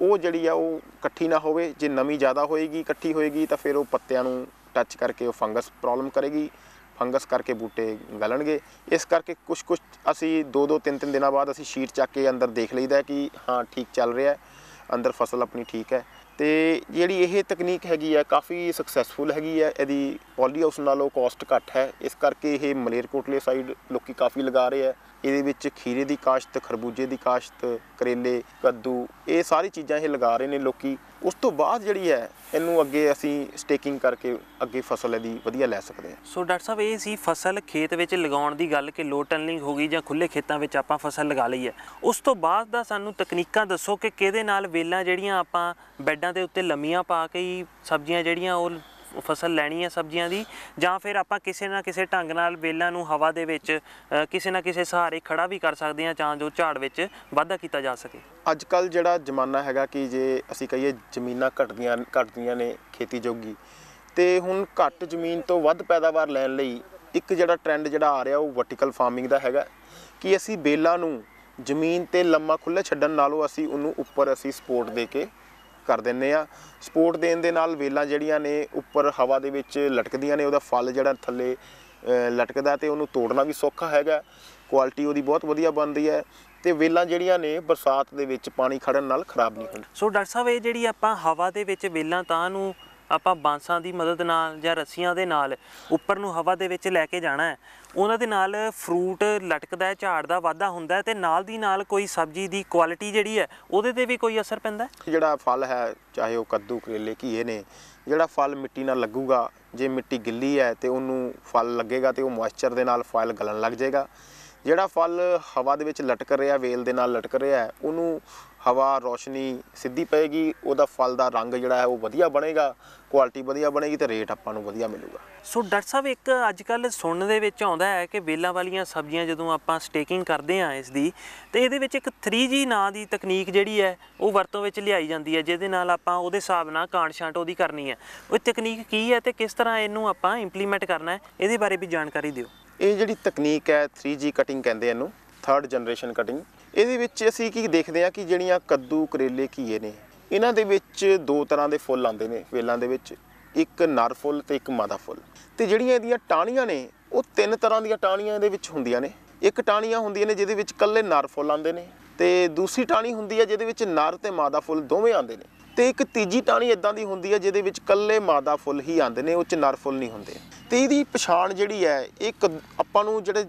ਉਹ ਜਿਹੜੀ ਆ ਉਹ ਇਕੱਠੀ ਨਾ ਹੋਵੇ। ਜੇ ਨਮੀ ਜ਼ਿਆਦਾ ਹੋਏਗੀ, ਇਕੱਠੀ ਹੋਏਗੀ ਤਾਂ ਫਿਰ ਉਹ ਪੱਤਿਆਂ ਨੂੰ ਟੱਚ ਕਰਕੇ ਉਹ ਫੰਗਸ ਪ੍ਰੋਬਲਮ ਕਰੇਗੀ ਫੰਗਸ ਕਰਕੇ ਬੂਟੇ ਗਲਣਗੇ। ਇਸ ਕਰਕੇ ਕੁਝ ਕੁਝ ਅਸੀਂ 2-2 3-3 ਦਿਨਾਂ ਬਾਅਦ ਅਸੀਂ ਸ਼ੀਟ ਚੱਕ ਕੇ ਅੰਦਰ ਦੇਖ ਲਈਦਾ ਕਿ ਹਾਂ, ਠੀਕ ਚੱਲ ਰਿਹਾ ਅੰਦਰ ਫਸਲ ਆਪਣੀ ਠੀਕ ਹੈ। ਤੇ ਜਿਹੜੀ ਇਹ ਤਕਨੀਕ ਹੈਗੀ ਹੈ, ਕਾਫੀ ਸਕਸੈਸਫੁਲ ਹੈਗੀ ਹੈ, ਇਹਦੀ ਪੋਲੀ ਹਾਊਸ ਨਾਲੋਂ ਕਾਸਟ ਘੱਟ ਹੈ। ਇਸ ਕਰਕੇ ਇਹ ਮਲੇਰਕੋਟਲੇ ਸਾਈਡ ਲੋਕੀ ਕਾਫੀ ਲਗਾ ਰਹੇ ਹੈ। ਇਹਦੇ ਵਿੱਚ ਖੀਰੇ ਦੀ ਕਾਸ਼ਤ, ਖਰਬੂਜੇ ਦੀ ਕਾਸ਼ਤ, ਕਰੇਲੇ, ਕੱਦੂ, ਇਹ ਸਾਰੀ ਚੀਜ਼ਾਂ ਇਹ ਲਗਾ ਰਹੇ ਨੇ ਲੋਕੀ। ਉਸ ਤੋਂ ਬਾਅਦ ਜਿਹੜੀ ਹੈ, ਇਹਨੂੰ ਅੱਗੇ ਅਸੀਂ ਸਟੇਕਿੰਗ ਕਰਕੇ ਅੱਗੇ ਫਸਲ ਇਹਦੀ ਵਧੀਆ ਲੈ ਸਕਦੇ ਹਾਂ। ਸੋ ਡਾਕਟਰ ਸਾਹਿਬ, ਇਹ ਸੀ ਫਸਲ ਖੇਤ ਵਿੱਚ ਲਗਾਉਣ ਦੀ ਗੱਲ ਕਿ ਲੋ ਟਨਲਿੰਗ ਹੋ ਗਈ ਜਾਂ ਖੁੱਲੇ ਖੇਤਾਂ ਵਿੱਚ ਆਪਾਂ ਫਸਲ ਲਗਾ ਲਈ ਹੈ। ਉਸ ਤੋਂ ਬਾਅਦ ਦਾ ਸਾਨੂੰ ਤਕਨੀਕਾਂ ਦੱਸੋ ਕਿ ਕਿਹਦੇ ਨਾਲ ਵੇਲਾਂ ਜਿਹੜੀਆਂ ਆਪਾਂ ਬੈੱਡਾਂ ਦੇ ਉੱਤੇ ਲੰਮੀਆਂ ਪਾ ਕੇ ਹੀ ਸਬਜ਼ੀਆਂ ਜਿਹੜੀਆਂ ਉਹ ਫਸਲ ਲੈਣੀ ਹੈ ਸਬਜ਼ੀਆਂ ਦੀ ਜਾਂ ਫਿਰ ਆਪਾਂ ਕਿਸੇ ਨਾ ਕਿਸੇ ਢੰਗ ਨਾਲ ਵੇਲਾਂ ਨੂੰ ਹਵਾ ਦੇ ਵਿੱਚ ਕਿਸੇ ਨਾ ਕਿਸੇ ਸਹਾਰੇ ਖੜਾ ਵੀ ਕਰ ਸਕਦੇ ਹਾਂ ਤਾਂ ਜੋ ਝਾੜ ਵਿੱਚ ਵਾਧਾ ਕੀਤਾ ਜਾ ਸਕੇ। ਅੱਜ ਕੱਲ ਜਿਹੜਾ ਜ਼ਮਾਨਾ ਹੈਗਾ ਕਿ ਜੇ ਅਸੀਂ ਕਹੀਏ ਜ਼ਮੀਨਾਂ ਘਟਦੀਆਂ ਘਟਦੀਆਂ ਨੇ ਖੇਤੀ ਜੋਗੀ, ਤੇ ਹੁਣ ਘੱਟ ਜ਼ਮੀਨ ਤੋਂ ਵੱਧ ਪੈਦਾਵਾਰ ਲੈਣ ਲਈ ਇੱਕ ਜਿਹੜਾ ਟ੍ਰੈਂਡ ਜਿਹੜਾ ਆ ਰਿਹਾ ਉਹ ਵਰਟੀਕਲ ਫਾਰਮਿੰਗ ਦਾ ਹੈਗਾ, ਕਿ ਅਸੀਂ ਬੇਲਾਂ ਨੂੰ ਜ਼ਮੀਨ ਤੇ ਲੰਮਾ ਖੁੱਲੇ ਛੱਡਣ ਨਾਲੋਂ ਅਸੀਂ ਉਹਨੂੰ ਉੱਪਰ ਅਸੀਂ ਸਪੋਰਟ ਦੇ ਕੇ ਕਰ ਦਿੰਨੇ ਆ। ਸਪੋਰਟ ਦੇਣ ਦੇ ਨਾਲ ਵੇਲਾਂ ਜਿਹੜੀਆਂ ਨੇ ਉੱਪਰ ਹਵਾ ਦੇ ਵਿੱਚ ਲਟਕਦੀਆਂ ਨੇ, ਉਹਦਾ ਫਲ ਜਿਹੜਾ ਥੱਲੇ ਲਟਕਦਾ ਤੇ ਉਹਨੂੰ ਤੋੜਨਾ ਵੀ ਸੌਖਾ ਹੈਗਾ। ਕੁਆਲਿਟੀ ਉਹਦੀ ਬਹੁਤ ਵਧੀਆ ਬਣਦੀ ਹੈ ਤੇ ਵੇਲਾਂ ਜਿਹੜੀਆਂ ਨੇ ਬਰਸਾਤ ਦੇ ਵਿੱਚ ਪਾਣੀ ਖੜਨ ਨਾਲ ਖਰਾਬ ਨਹੀਂ ਹੁੰਦੀਆਂ। ਸੋ ਡਾਕਟਰ ਸਾਹਿਬ, ਇਹ ਜਿਹੜੀ ਆਪਾਂ ਹਵਾ ਦੇ ਵਿੱਚ ਵੇਲਾਂ ਤਾਂ ਨੂੰ ਆਪਾਂ ਬਾਂਸਾਂ ਦੀ ਮਦਦ ਨਾਲ ਜਾਂ ਰੱਸੀਆਂ ਦੇ ਨਾਲ ਉੱਪਰ ਨੂੰ ਹਵਾ ਦੇ ਵਿੱਚ ਲੈ ਕੇ ਜਾਣਾ ਹੈ। ਉਹਨਾਂ ਦੇ ਨਾਲ ਫਰੂਟ ਲਟਕਦਾ ਹੈ ਝਾੜ ਦਾ ਵਾਧਾ ਹੁੰਦਾ ਹੈ ਤੇ ਨਾਲ ਦੀ ਨਾਲ ਕੋਈ ਸਬਜ਼ੀ ਦੀ ਕੁਆਲਿਟੀ ਜਿਹੜੀ ਹੈ, ਉਹਦੇ ਤੇ ਵੀ ਕੋਈ ਅਸਰ ਪੈਂਦਾ ਹੈ? ਜਿਹੜਾ ਫਲ ਹੈ, ਚਾਹੇ ਉਹ ਕੱਦੂ, ਕਰੇਲੇ, ਘੀਏ ਨੇ, ਜਿਹੜਾ ਫਲ ਮਿੱਟੀ ਨਾਲ ਲੱਗੂਗਾ, ਜੇ ਮਿੱਟੀ ਗਿੱਲੀ ਹੈ ਤੇ ਉਹਨੂੰ ਫਲ ਲੱਗੇਗਾ ਤੇ ਉਹ ਮੋਇਸਚਰ ਦੇ ਨਾਲ ਫਲ ਗਲਣ ਲੱਗ ਜਾਏਗਾ। ਜਿਹੜਾ ਫਲ ਹਵਾ ਦੇ ਵਿੱਚ ਲਟਕ ਰਿਹਾ, ਵੇਲ ਦੇ ਨਾਲ ਲਟਕ ਰਿਹਾ ਉਹਨੂੰ ਹਵਾ ਰੋਸ਼ਨੀ ਸਿੱਧੀ ਪਏਗੀ ਉਹਦਾ ਫਲ ਦਾ ਰੰਗ ਜਿਹੜਾ ਹੈ ਉਹ ਵਧੀਆ ਬਣੇਗਾ ਕੁਆਲਿਟੀ ਵਧੀਆ ਬਣੇਗੀ ਤੇ ਰੇਟ ਆਪਾਂ ਨੂੰ ਵਧੀਆ ਮਿਲੂਗਾ। ਸੋ ਡਾਕਟਰ ਸਾਹਿਬ ਇੱਕ ਅੱਜ ਕੱਲ ਸੁਣਨ ਦੇ ਵਿੱਚ ਆਉਂਦਾ ਹੈ ਕਿ ਵੇਲਾਂ ਵਾਲੀਆਂ ਸਬਜ਼ੀਆਂ ਜਦੋਂ ਆਪਾਂ ਸਟੇਕਿੰਗ ਕਰਦੇ ਆ ਇਸ ਦੀ ਤੇ ਇਹਦੇ ਵਿੱਚ ਇੱਕ 3G ਨਾਂ ਦੀ ਤਕਨੀਕ ਜਿਹੜੀ ਹੈ ਉਹ ਵਰਤੋਂ ਵਿੱਚ ਲਿਆਈ ਜਾਂਦੀ ਹੈ ਜਿਹਦੇ ਨਾਲ ਆਪਾਂ ਉਹਦੇ ਹਿਸਾਬ ਨਾਲ ਕਾਂਟ ਛਾਂਟ ਉਹਦੀ ਕਰਨੀ ਹੈ। ਉਹ ਤਕਨੀਕ ਕੀ ਹੈ ਤੇ ਕਿਸ ਤਰ੍ਹਾਂ ਇਹਨੂੰ ਆਪਾਂ ਇੰਪਲੀਮੈਂਟ ਕਰਨਾ ਹੈ ਇਹਦੇ ਬਾਰੇ ਵੀ ਜਾਣਕਾਰੀ ਦਿਓ। ਇਹ ਜਿਹੜੀ ਤਕਨੀਕ ਹੈ 3G ਕਟਿੰਗ ਕਹਿੰਦੇ ਇਹਨੂੰ ਥਰਡ ਜਨਰੇਸ਼ਨ ਕਟਿੰਗ ਇਹਦੇ ਵਿੱਚ ਅਸੀਂ ਕੀ ਦੇਖਦੇ ਆ ਕਿ ਜਿਹੜੀਆਂ ਕੱਦੂ, ਕਰੇਲੇ, ਘੀਏ ਨੇ, ਇਹਨਾਂ ਦੇ ਵਿੱਚ ਦੋ ਤਰ੍ਹਾਂ ਦੇ ਫੁੱਲ ਆਉਂਦੇ ਨੇ, ਵੇਲਾਂ ਦੇ ਵਿੱਚ, ਇੱਕ ਨਰ ਫੁੱਲ ਤੇ ਇੱਕ ਮਾਦਾ ਫੁੱਲ। ਤੇ ਜਿਹੜੀਆਂ ਇਹਦੀਆਂ ਟਾਹਣੀਆਂ ਨੇ, ਉਹ ਤਿੰਨ ਤਰ੍ਹਾਂ ਦੀਆਂ ਟਾਹਣੀਆਂ ਇਹਦੇ ਵਿੱਚ ਹੁੰਦੀਆਂ ਨੇ। ਇੱਕ ਟਾਹਣੀਆਂ ਹੁੰਦੀਆਂ ਨੇ ਜਿਹਦੇ ਵਿੱਚ ਕੱਲੇ ਨਰ ਫੁੱਲ ਆਉਂਦੇ ਨੇ ਤੇ ਦੂਸਰੀ ਟਾਹਣੀ ਹੁੰਦੀ ਹੈ ਜਿਹਦੇ ਵਿੱਚ ਨਰ ਤੇ ਮਾਦਾ ਫੁੱਲ ਦੋਵੇਂ ਆਉਂਦੇ ਨੇ। ਤੇ ਇੱਕ ਤੀਜੀ ਟਾਹਣੀ ਇਦਾਂ ਦੀ ਹੁੰਦੀ ਹੈ ਜਿਹਦੇ ਵਿੱਚ ਕੱਲੇ ਮਾਦਾ ਫੁੱਲ ਹੀ ਆਉਂਦੇ ਨੇ, ਉਹ ਚ ਨਰ ਫੁੱਲ ਨਹੀਂ ਹੁੰਦੇ। ਤੇ ਇਹਦੀ ਪਛਾਣ ਜਿਹੜੀ ਹੈ, ਇਹ ਕਦ- ਆਪਾਂ ਨੂੰ ਜਿਹੜੇ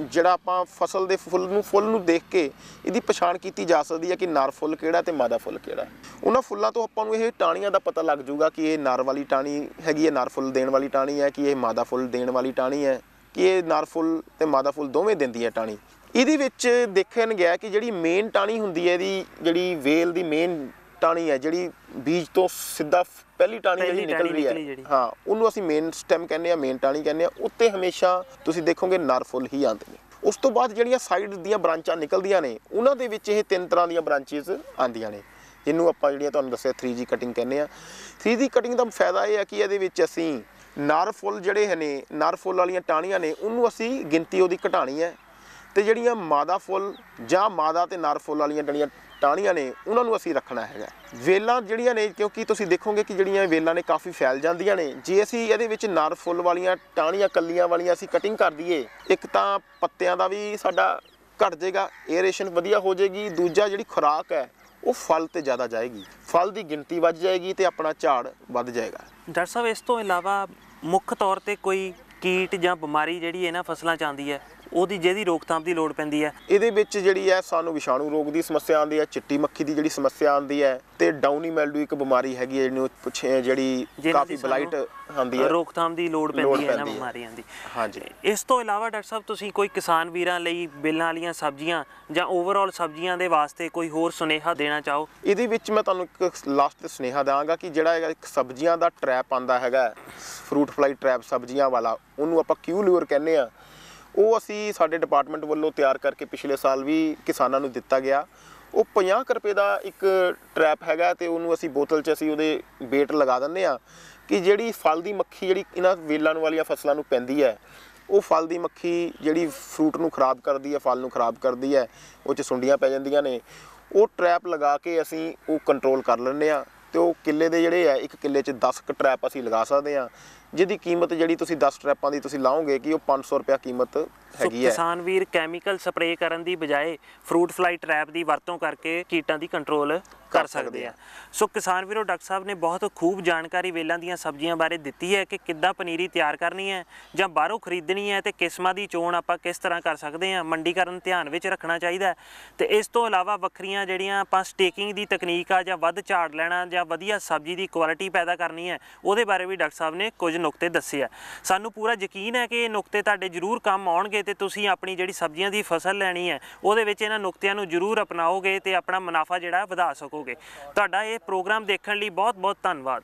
ਜਿਹੜਾ ਆਪਾਂ ਫਸਲ ਦੇ ਫੁੱਲ ਨੂੰ ਫੁੱਲ ਨੂੰ ਦੇਖ ਕੇ ਇਹਦੀ ਪਛਾਣ ਕੀਤੀ ਜਾ ਸਕਦੀ ਹੈ ਕਿ ਨਰ ਫੁੱਲ ਕਿਹੜਾ ਤੇ ਮਾਦਾ ਫੁੱਲ ਕਿਹੜਾ ਉਹਨਾਂ ਫੁੱਲਾਂ ਤੋਂ ਆਪਾਂ ਨੂੰ ਇਹ ਟਾਹਣੀਆਂ ਦਾ ਪਤਾ ਲੱਗ ਜਾਊਗਾ ਕਿ ਇਹ ਨਰ ਵਾਲੀ ਟਾਹਣੀ ਹੈਗੀ ਹੈ, ਨਰ ਫੁੱਲ ਦੇਣ ਵਾਲੀ ਟਾਹਣੀ ਹੈ, ਕਿ ਇਹ ਮਾਦਾ ਫੁੱਲ ਦੇਣ ਵਾਲੀ ਟਾਹਣੀ ਹੈ, ਕਿ ਇਹ ਨਰ ਫੁੱਲ ਤੇ ਮਾਦਾ ਫੁੱਲ ਦੋਵੇਂ ਦਿੰਦੀ ਹੈ ਟਾਹਣੀ। ਇਹਦੇ ਵਿੱਚ ਦੇਖਣ ਗਿਆ ਕਿ ਜਿਹੜੀ ਮੇਨ ਟਾਹਣੀ ਹੁੰਦੀ ਹੈ, ਇਹਦੀ ਜਿਹੜੀ ਵੇਲ ਦੀ ਮੇਨ ਟਾਹਣੀ ਹੈ ਜਿਹੜੀ ਬੀਜ ਤੋਂ ਸਿੱਧਾ ਪਹਿਲੀ ਪਹਿਲੀ ਜਿਹੜੀ ਨਿਕਲ ਰਹੀ ਹੈ। ਹਾਂ ਉਹਨੂੰ ਅਸੀਂ ਮੇਨ ਸਟੈਮ ਕਹਿੰਦੇ ਆ ਮੇਨ ਟਾਹਣੀ ਕਹਿੰਦੇ ਆ ਉੱਤੇ ਹਮੇਸ਼ਾ ਤੁਸੀਂ ਦੇਖੋਗੇ ਨਰ ਫੁੱਲ ਹੀ ਆਉਂਦੇ ਨੇ। ਉਸ ਤੋਂ ਬਾਅਦ ਜਿਹੜੀਆਂ ਸਾਈਡ ਦੀਆਂ ਬ੍ਰਾਂਚਾਂ ਨਿਕਲਦੀਆਂ ਨੇ ਉਹਨਾਂ ਦੇ ਵਿੱਚ ਇਹ ਤਿੰਨ ਤਰ੍ਹਾਂ ਦੀਆਂ ਬ੍ਰਾਂਚੇਸ ਆਉਂਦੀਆਂ ਨੇ ਇਹਨੂੰ ਆਪਾਂ ਜਿਹੜੀਆਂ ਤੁਹਾਨੂੰ ਦੱਸਿਆ 3G ਕਟਿੰਗ ਕਹਿੰਦੇ ਆ 3G ਕਟਿੰਗ ਦਾ ਫਾਇਦਾ ਇਹ ਹੈ ਕਿ ਇਹਦੇ ਵਿੱਚ ਅਸੀਂ ਨਰ ਫੁੱਲ ਜਿਹੜੇ ਨੇ ਨਰ ਫੁੱਲ ਵਾਲੀਆਂ ਟਾਹਣੀਆਂ ਨੇ ਉਹਨੂੰ ਅਸੀਂ ਗਿਣਤੀ ਉਹਦੀ ਘਟਾਣੀ ਹੈ। ਤੇ ਜਿਹੜੀਆਂ ਮਾਦਾ ਫੁੱਲ ਜਾਂ ਮਾਦਾ ਤੇ ਨਰ ਫੁੱਲ ਵਾਲੀਆਂ ਜਿਹੜੀਆਂ ਟਾਹਣੀਆਂ ਨੇ, ਉਹਨਾਂ ਨੂੰ ਅਸੀਂ ਰੱਖਣਾ ਹੈਗਾ। ਵੇਲਾਂ ਜਿਹੜੀਆਂ ਨੇ, ਕਿਉਂਕਿ ਤੁਸੀਂ ਦੇਖੋਗੇ ਕਿ ਜਿਹੜੀਆਂ ਵੇਲਾਂ ਨੇ, ਕਾਫੀ ਫੈਲ ਜਾਂਦੀਆਂ ਨੇ। ਜੇ ਅਸੀਂ ਇਹਦੇ ਵਿੱਚ ਨਰ ਫੁੱਲ ਵਾਲੀਆਂ ਟਾਹਣੀਆਂ, ਕੱਲੀਆਂ ਵਾਲੀਆਂ ਅਸੀਂ ਕਟਿੰਗ ਕਰ ਦਈਏ, ਇੱਕ ਤਾਂ ਪੱਤਿਆਂ ਦਾ ਵੀ ਸਾਡਾ ਘਟ ਜਾਏਗਾ ਏਰੇਸ਼ਨ ਵਧੀਆ ਹੋ ਜਾਏਗੀ, ਦੂਜਾ ਜਿਹੜੀ ਖੁਰਾਕ ਹੈ, ਉਹ ਫਲ ਤੇ ਜ਼ਿਆਦਾ ਜਾਏਗੀ। ਫਲ ਦੀ ਗਿਣਤੀ ਵੱਧ ਜਾਏਗੀ ਤੇ ਆਪਣਾ ਝਾੜ ਵੱਧ ਜਾਏਗਾ। ਡਾਕਟਰ ਸਾਹਿਬ, ਇਸ ਤੋਂ ਇਲਾਵਾ ਮੁੱਖ ਤੌਰ ਤੇ ਕੋਈ ਕੀਟ ਜਾਂ ਬਿਮਾਰੀ ਜਿਹੜੀ ਇਹਨਾਂ ਫਸਲਾਂ 'ਚ ਆਉਂਦੀ ਹੈ ਉਹਦੀ ਜਿਹਦੀ ਰੋਕਥਾਮ ਦੀ ਲੋੜ ਪੈਂਦੀ ਹੈ। ਇਹਦੇ ਵਿੱਚ ਜਿਹੜੀ ਹੈ ਸਾਨੂੰ ਵਿਸ਼ਾਣੂ ਰੋਗ ਦੀ ਸਮੱਸਿਆ ਆਉਂਦੀ ਹੈ ਚਿੱਟੀ ਮੱਖੀ ਦੀ ਜਿਹੜੀ ਸਮੱਸਿਆ ਆਉਂਦੀ ਹੈ ਤੇ ਡਾਊਨੀ ਮੈਲਡੂ ਇੱਕ ਬਿਮਾਰੀ ਹੈਗੀ ਹੈ ਜਿਹਨੂੰ ਪੁੱਛੇ ਜਿਹੜੀ ਕਾਫੀ ਬਲਾਈਟ ਆਉਂਦੀ ਹੈ। ਰੋਕਥਾਮ ਦੀ ਲੋੜ ਪੈਂਦੀ ਹੈ ਇਹਨਾਂ। ਬਿਮਾਰੀਆਂ ਦੀ। ਹਾਂਜੀ। ਇਸ ਤੋਂ ਇਲਾਵਾ ਡਾਕਟਰ ਸਾਹਿਬ ਤੁਸੀਂ ਕੋਈ ਕਿਸਾਨ ਵੀਰਾਂ ਲਈ ਬੇਲਾਂ ਵਾਲੀਆਂ ਸਬਜ਼ੀਆਂ ਜਾਂ ਓਵਰਆਲ ਸਬਜ਼ੀਆਂ ਦੇ ਵਾਸਤੇ ਕੋਈ ਹੋਰ ਸੁਨੇਹਾ ਦੇਣਾ ਚਾਹੋ? ਇਹਦੇ ਵਿੱਚ ਮੈਂ ਤੁਹਾਨੂੰ ਇੱਕ ਲਾਸਟ ਸੁਨੇਹਾ ਦਾਂਗਾ ਕਿ ਜਿਹੜਾ ਹੈਗਾ ਇੱਕ ਸਬਜ਼ੀਆਂ ਦਾ ਟ੍ਰੈਪ ਆਂਦਾ ਹੈਗਾ ਫਰੂਟ ਫਲਾਈ ਟ੍ਰੈਪ ਸਬਜ਼ੀਆਂ ਵਾਲਾ ਉਹਨੂੰ ਆਪਾਂ ਕਿਊ ਲਿਵਰ ਕਹਿੰਦੇ ਆ ਉਹ ਅਸੀਂ ਸਾਡੇ ਡਿਪਾਰਟਮੈਂਟ ਵੱਲੋਂ ਤਿਆਰ ਕਰਕੇ ਪਿਛਲੇ ਸਾਲ ਵੀ ਕਿਸਾਨਾਂ ਨੂੰ ਦਿੱਤਾ ਗਿਆ। ਉਹ 50 ਕੁ ਰੁਪਏ ਦਾ ਇੱਕ ਟ੍ਰੈਪ ਹੈਗਾ ਤੇ ਉਹਨੂੰ ਅਸੀਂ ਬੋਤਲ 'ਚ ਅਸੀਂ ਉਹਦੇ ਬੇਟ ਲਗਾ ਦਿੰਦੇ ਆ ਕਿ ਜਿਹੜੀ ਫਲ ਦੀ ਮੱਖੀ ਜਿਹੜੀ ਇਹਨਾਂ ਵੇਲਾਂ ਵਾਲੀਆਂ ਫਸਲਾਂ ਨੂੰ ਪੈਂਦੀ ਹੈ, ਉਹ ਫਲ ਦੀ ਮੱਖੀ ਜਿਹੜੀ ਫਰੂਟ ਨੂੰ ਖਰਾਬ ਕਰਦੀ ਹੈ, ਫਲ ਨੂੰ ਖਰਾਬ ਕਰਦੀ ਹੈ, ਉਹ 'ਚ ਸੁੰਡੀਆਂ ਪੈ ਜਾਂਦੀਆਂ ਨੇ। ਉਹ ਟ੍ਰੈਪ ਲਗਾ ਕੇ ਅਸੀਂ ਉਹ ਕੰਟਰੋਲ ਕਰ ਲੈਂਦੇ ਆ ਤੇ ਉਹ ਕਿੱਲੇ ਦੇ ਜਿਹੜੇ ਆ ਇੱਕ ਕਿੱਲੇ 'ਚ 10 ਕ ਟ੍ਰੈਪ ਅਸੀਂ ਲਗਾ ਸਕਦੇ ਆ ਜਿਹਦੀ ਕੀਮਤ ਜਿਹੜੀ ਤੁਸੀਂ 10 ਟਰੈਪਾਂ ਦੀ ਤੁਸੀਂ ਲਾਓਗੇ ਕਿ ਉਹ 500 ਰੁਪਿਆ ਕੀਮਤ ਹੈਗੀ ਹੈ। ਕਿਸਾਨ ਵੀਰ ਕੈਮੀਕਲ ਸਪਰੇਅ ਕਰਨ ਦੀ ਬਜਾਏ ਫਰੂਟ ਫਲਾਈ ਟ੍ਰੈਪ ਦੀ ਵਰਤੋਂ ਕਰਕੇ ਕੀਟਾਂ ਦੀ ਕੰਟਰੋਲ ਕਰ ਸਕਦੇ ਆ। ਸੋ ਕਿਸਾਨ ਵੀਰੋ ਡਾਕਟਰ ਸਾਹਿਬ ਨੇ ਬਹੁਤ ਖੂਬ ਜਾਣਕਾਰੀ ਵੇਲਾਂ ਦੀਆਂ ਸਬਜ਼ੀਆਂ ਬਾਰੇ ਦਿੱਤੀ ਹੈ ਕਿ ਕਿੱਦਾਂ ਪਨੀਰੀ ਤਿਆਰ ਕਰਨੀ ਹੈ ਜਾਂ ਬਾਹਰੋਂ ਖਰੀਦਣੀ ਹੈ ਤੇ ਕਿਸਮਾਂ ਦੀ ਚੋਣ ਆਪਾਂ ਕਿਸ ਤਰ੍ਹਾਂ ਕਰ ਸਕਦੇ ਹਾਂ ਮੰਡੀਕਰਨ ਧਿਆਨ ਵਿੱਚ ਰੱਖਣਾ ਚਾਹੀਦਾ ਤੇ ਇਸ ਤੋਂ ਇਲਾਵਾ ਵੱਖਰੀਆਂ ਜਿਹੜੀਆਂ ਆਪਾਂ ਸਟੇਕਿੰਗ ਦੀ ਤਕਨੀਕ ਆ ਜਾਂ ਵੱਧ ਝਾੜ ਲੈਣਾ ਜਾਂ ਵਧੀਆ ਸਬਜ਼ੀ ਦੀ ਕੁਆਲਿਟੀ ਪੈਦਾ ਕਰਨੀ ਹੈ ਉਹਦੇ ਬਾਰੇ ਵੀ ਡਾਕਟਰ ਸਾਹਿਬ ਨੇ ਕੁਝ ਨੁਕਤੇ ਦੱਸੇ ਆ। ਸਾਨੂੰ ਪੂਰਾ ਯਕੀਨ ਹੈ ਕਿ ਇਹ ਨੁਕਤੇ ਤੁਹਾਡੇ ਜ਼ਰੂਰ ਕੰਮ ਆਉਣਗੇ ਤੇ ਤੁਸੀਂ ਆਪਣੀ ਜਿਹੜੀ ਸਬਜ਼ੀਆਂ ਦੀ ਫਸਲ ਲੈਣੀ ਹੈ, ਉਹਦੇ ਵਿੱਚ ਇਹਨਾਂ ਨੁਕਤਿਆਂ ਨੂੰ ਜ਼ਰੂਰ ਅਪਣਾਓਗੇ ਤੇ ਆਪਣਾ ਮੁਨਾਫਾ ਜਿਹੜਾ ਵਧਾ ਸਕੋਗੇ। ਤੁਹਾਡਾ ਇਹ ਪ੍ਰੋਗਰਾਮ ਦੇਖਣ ਲਈ ਬਹੁਤ ਬਹੁਤ ਧੰਨਵਾਦ।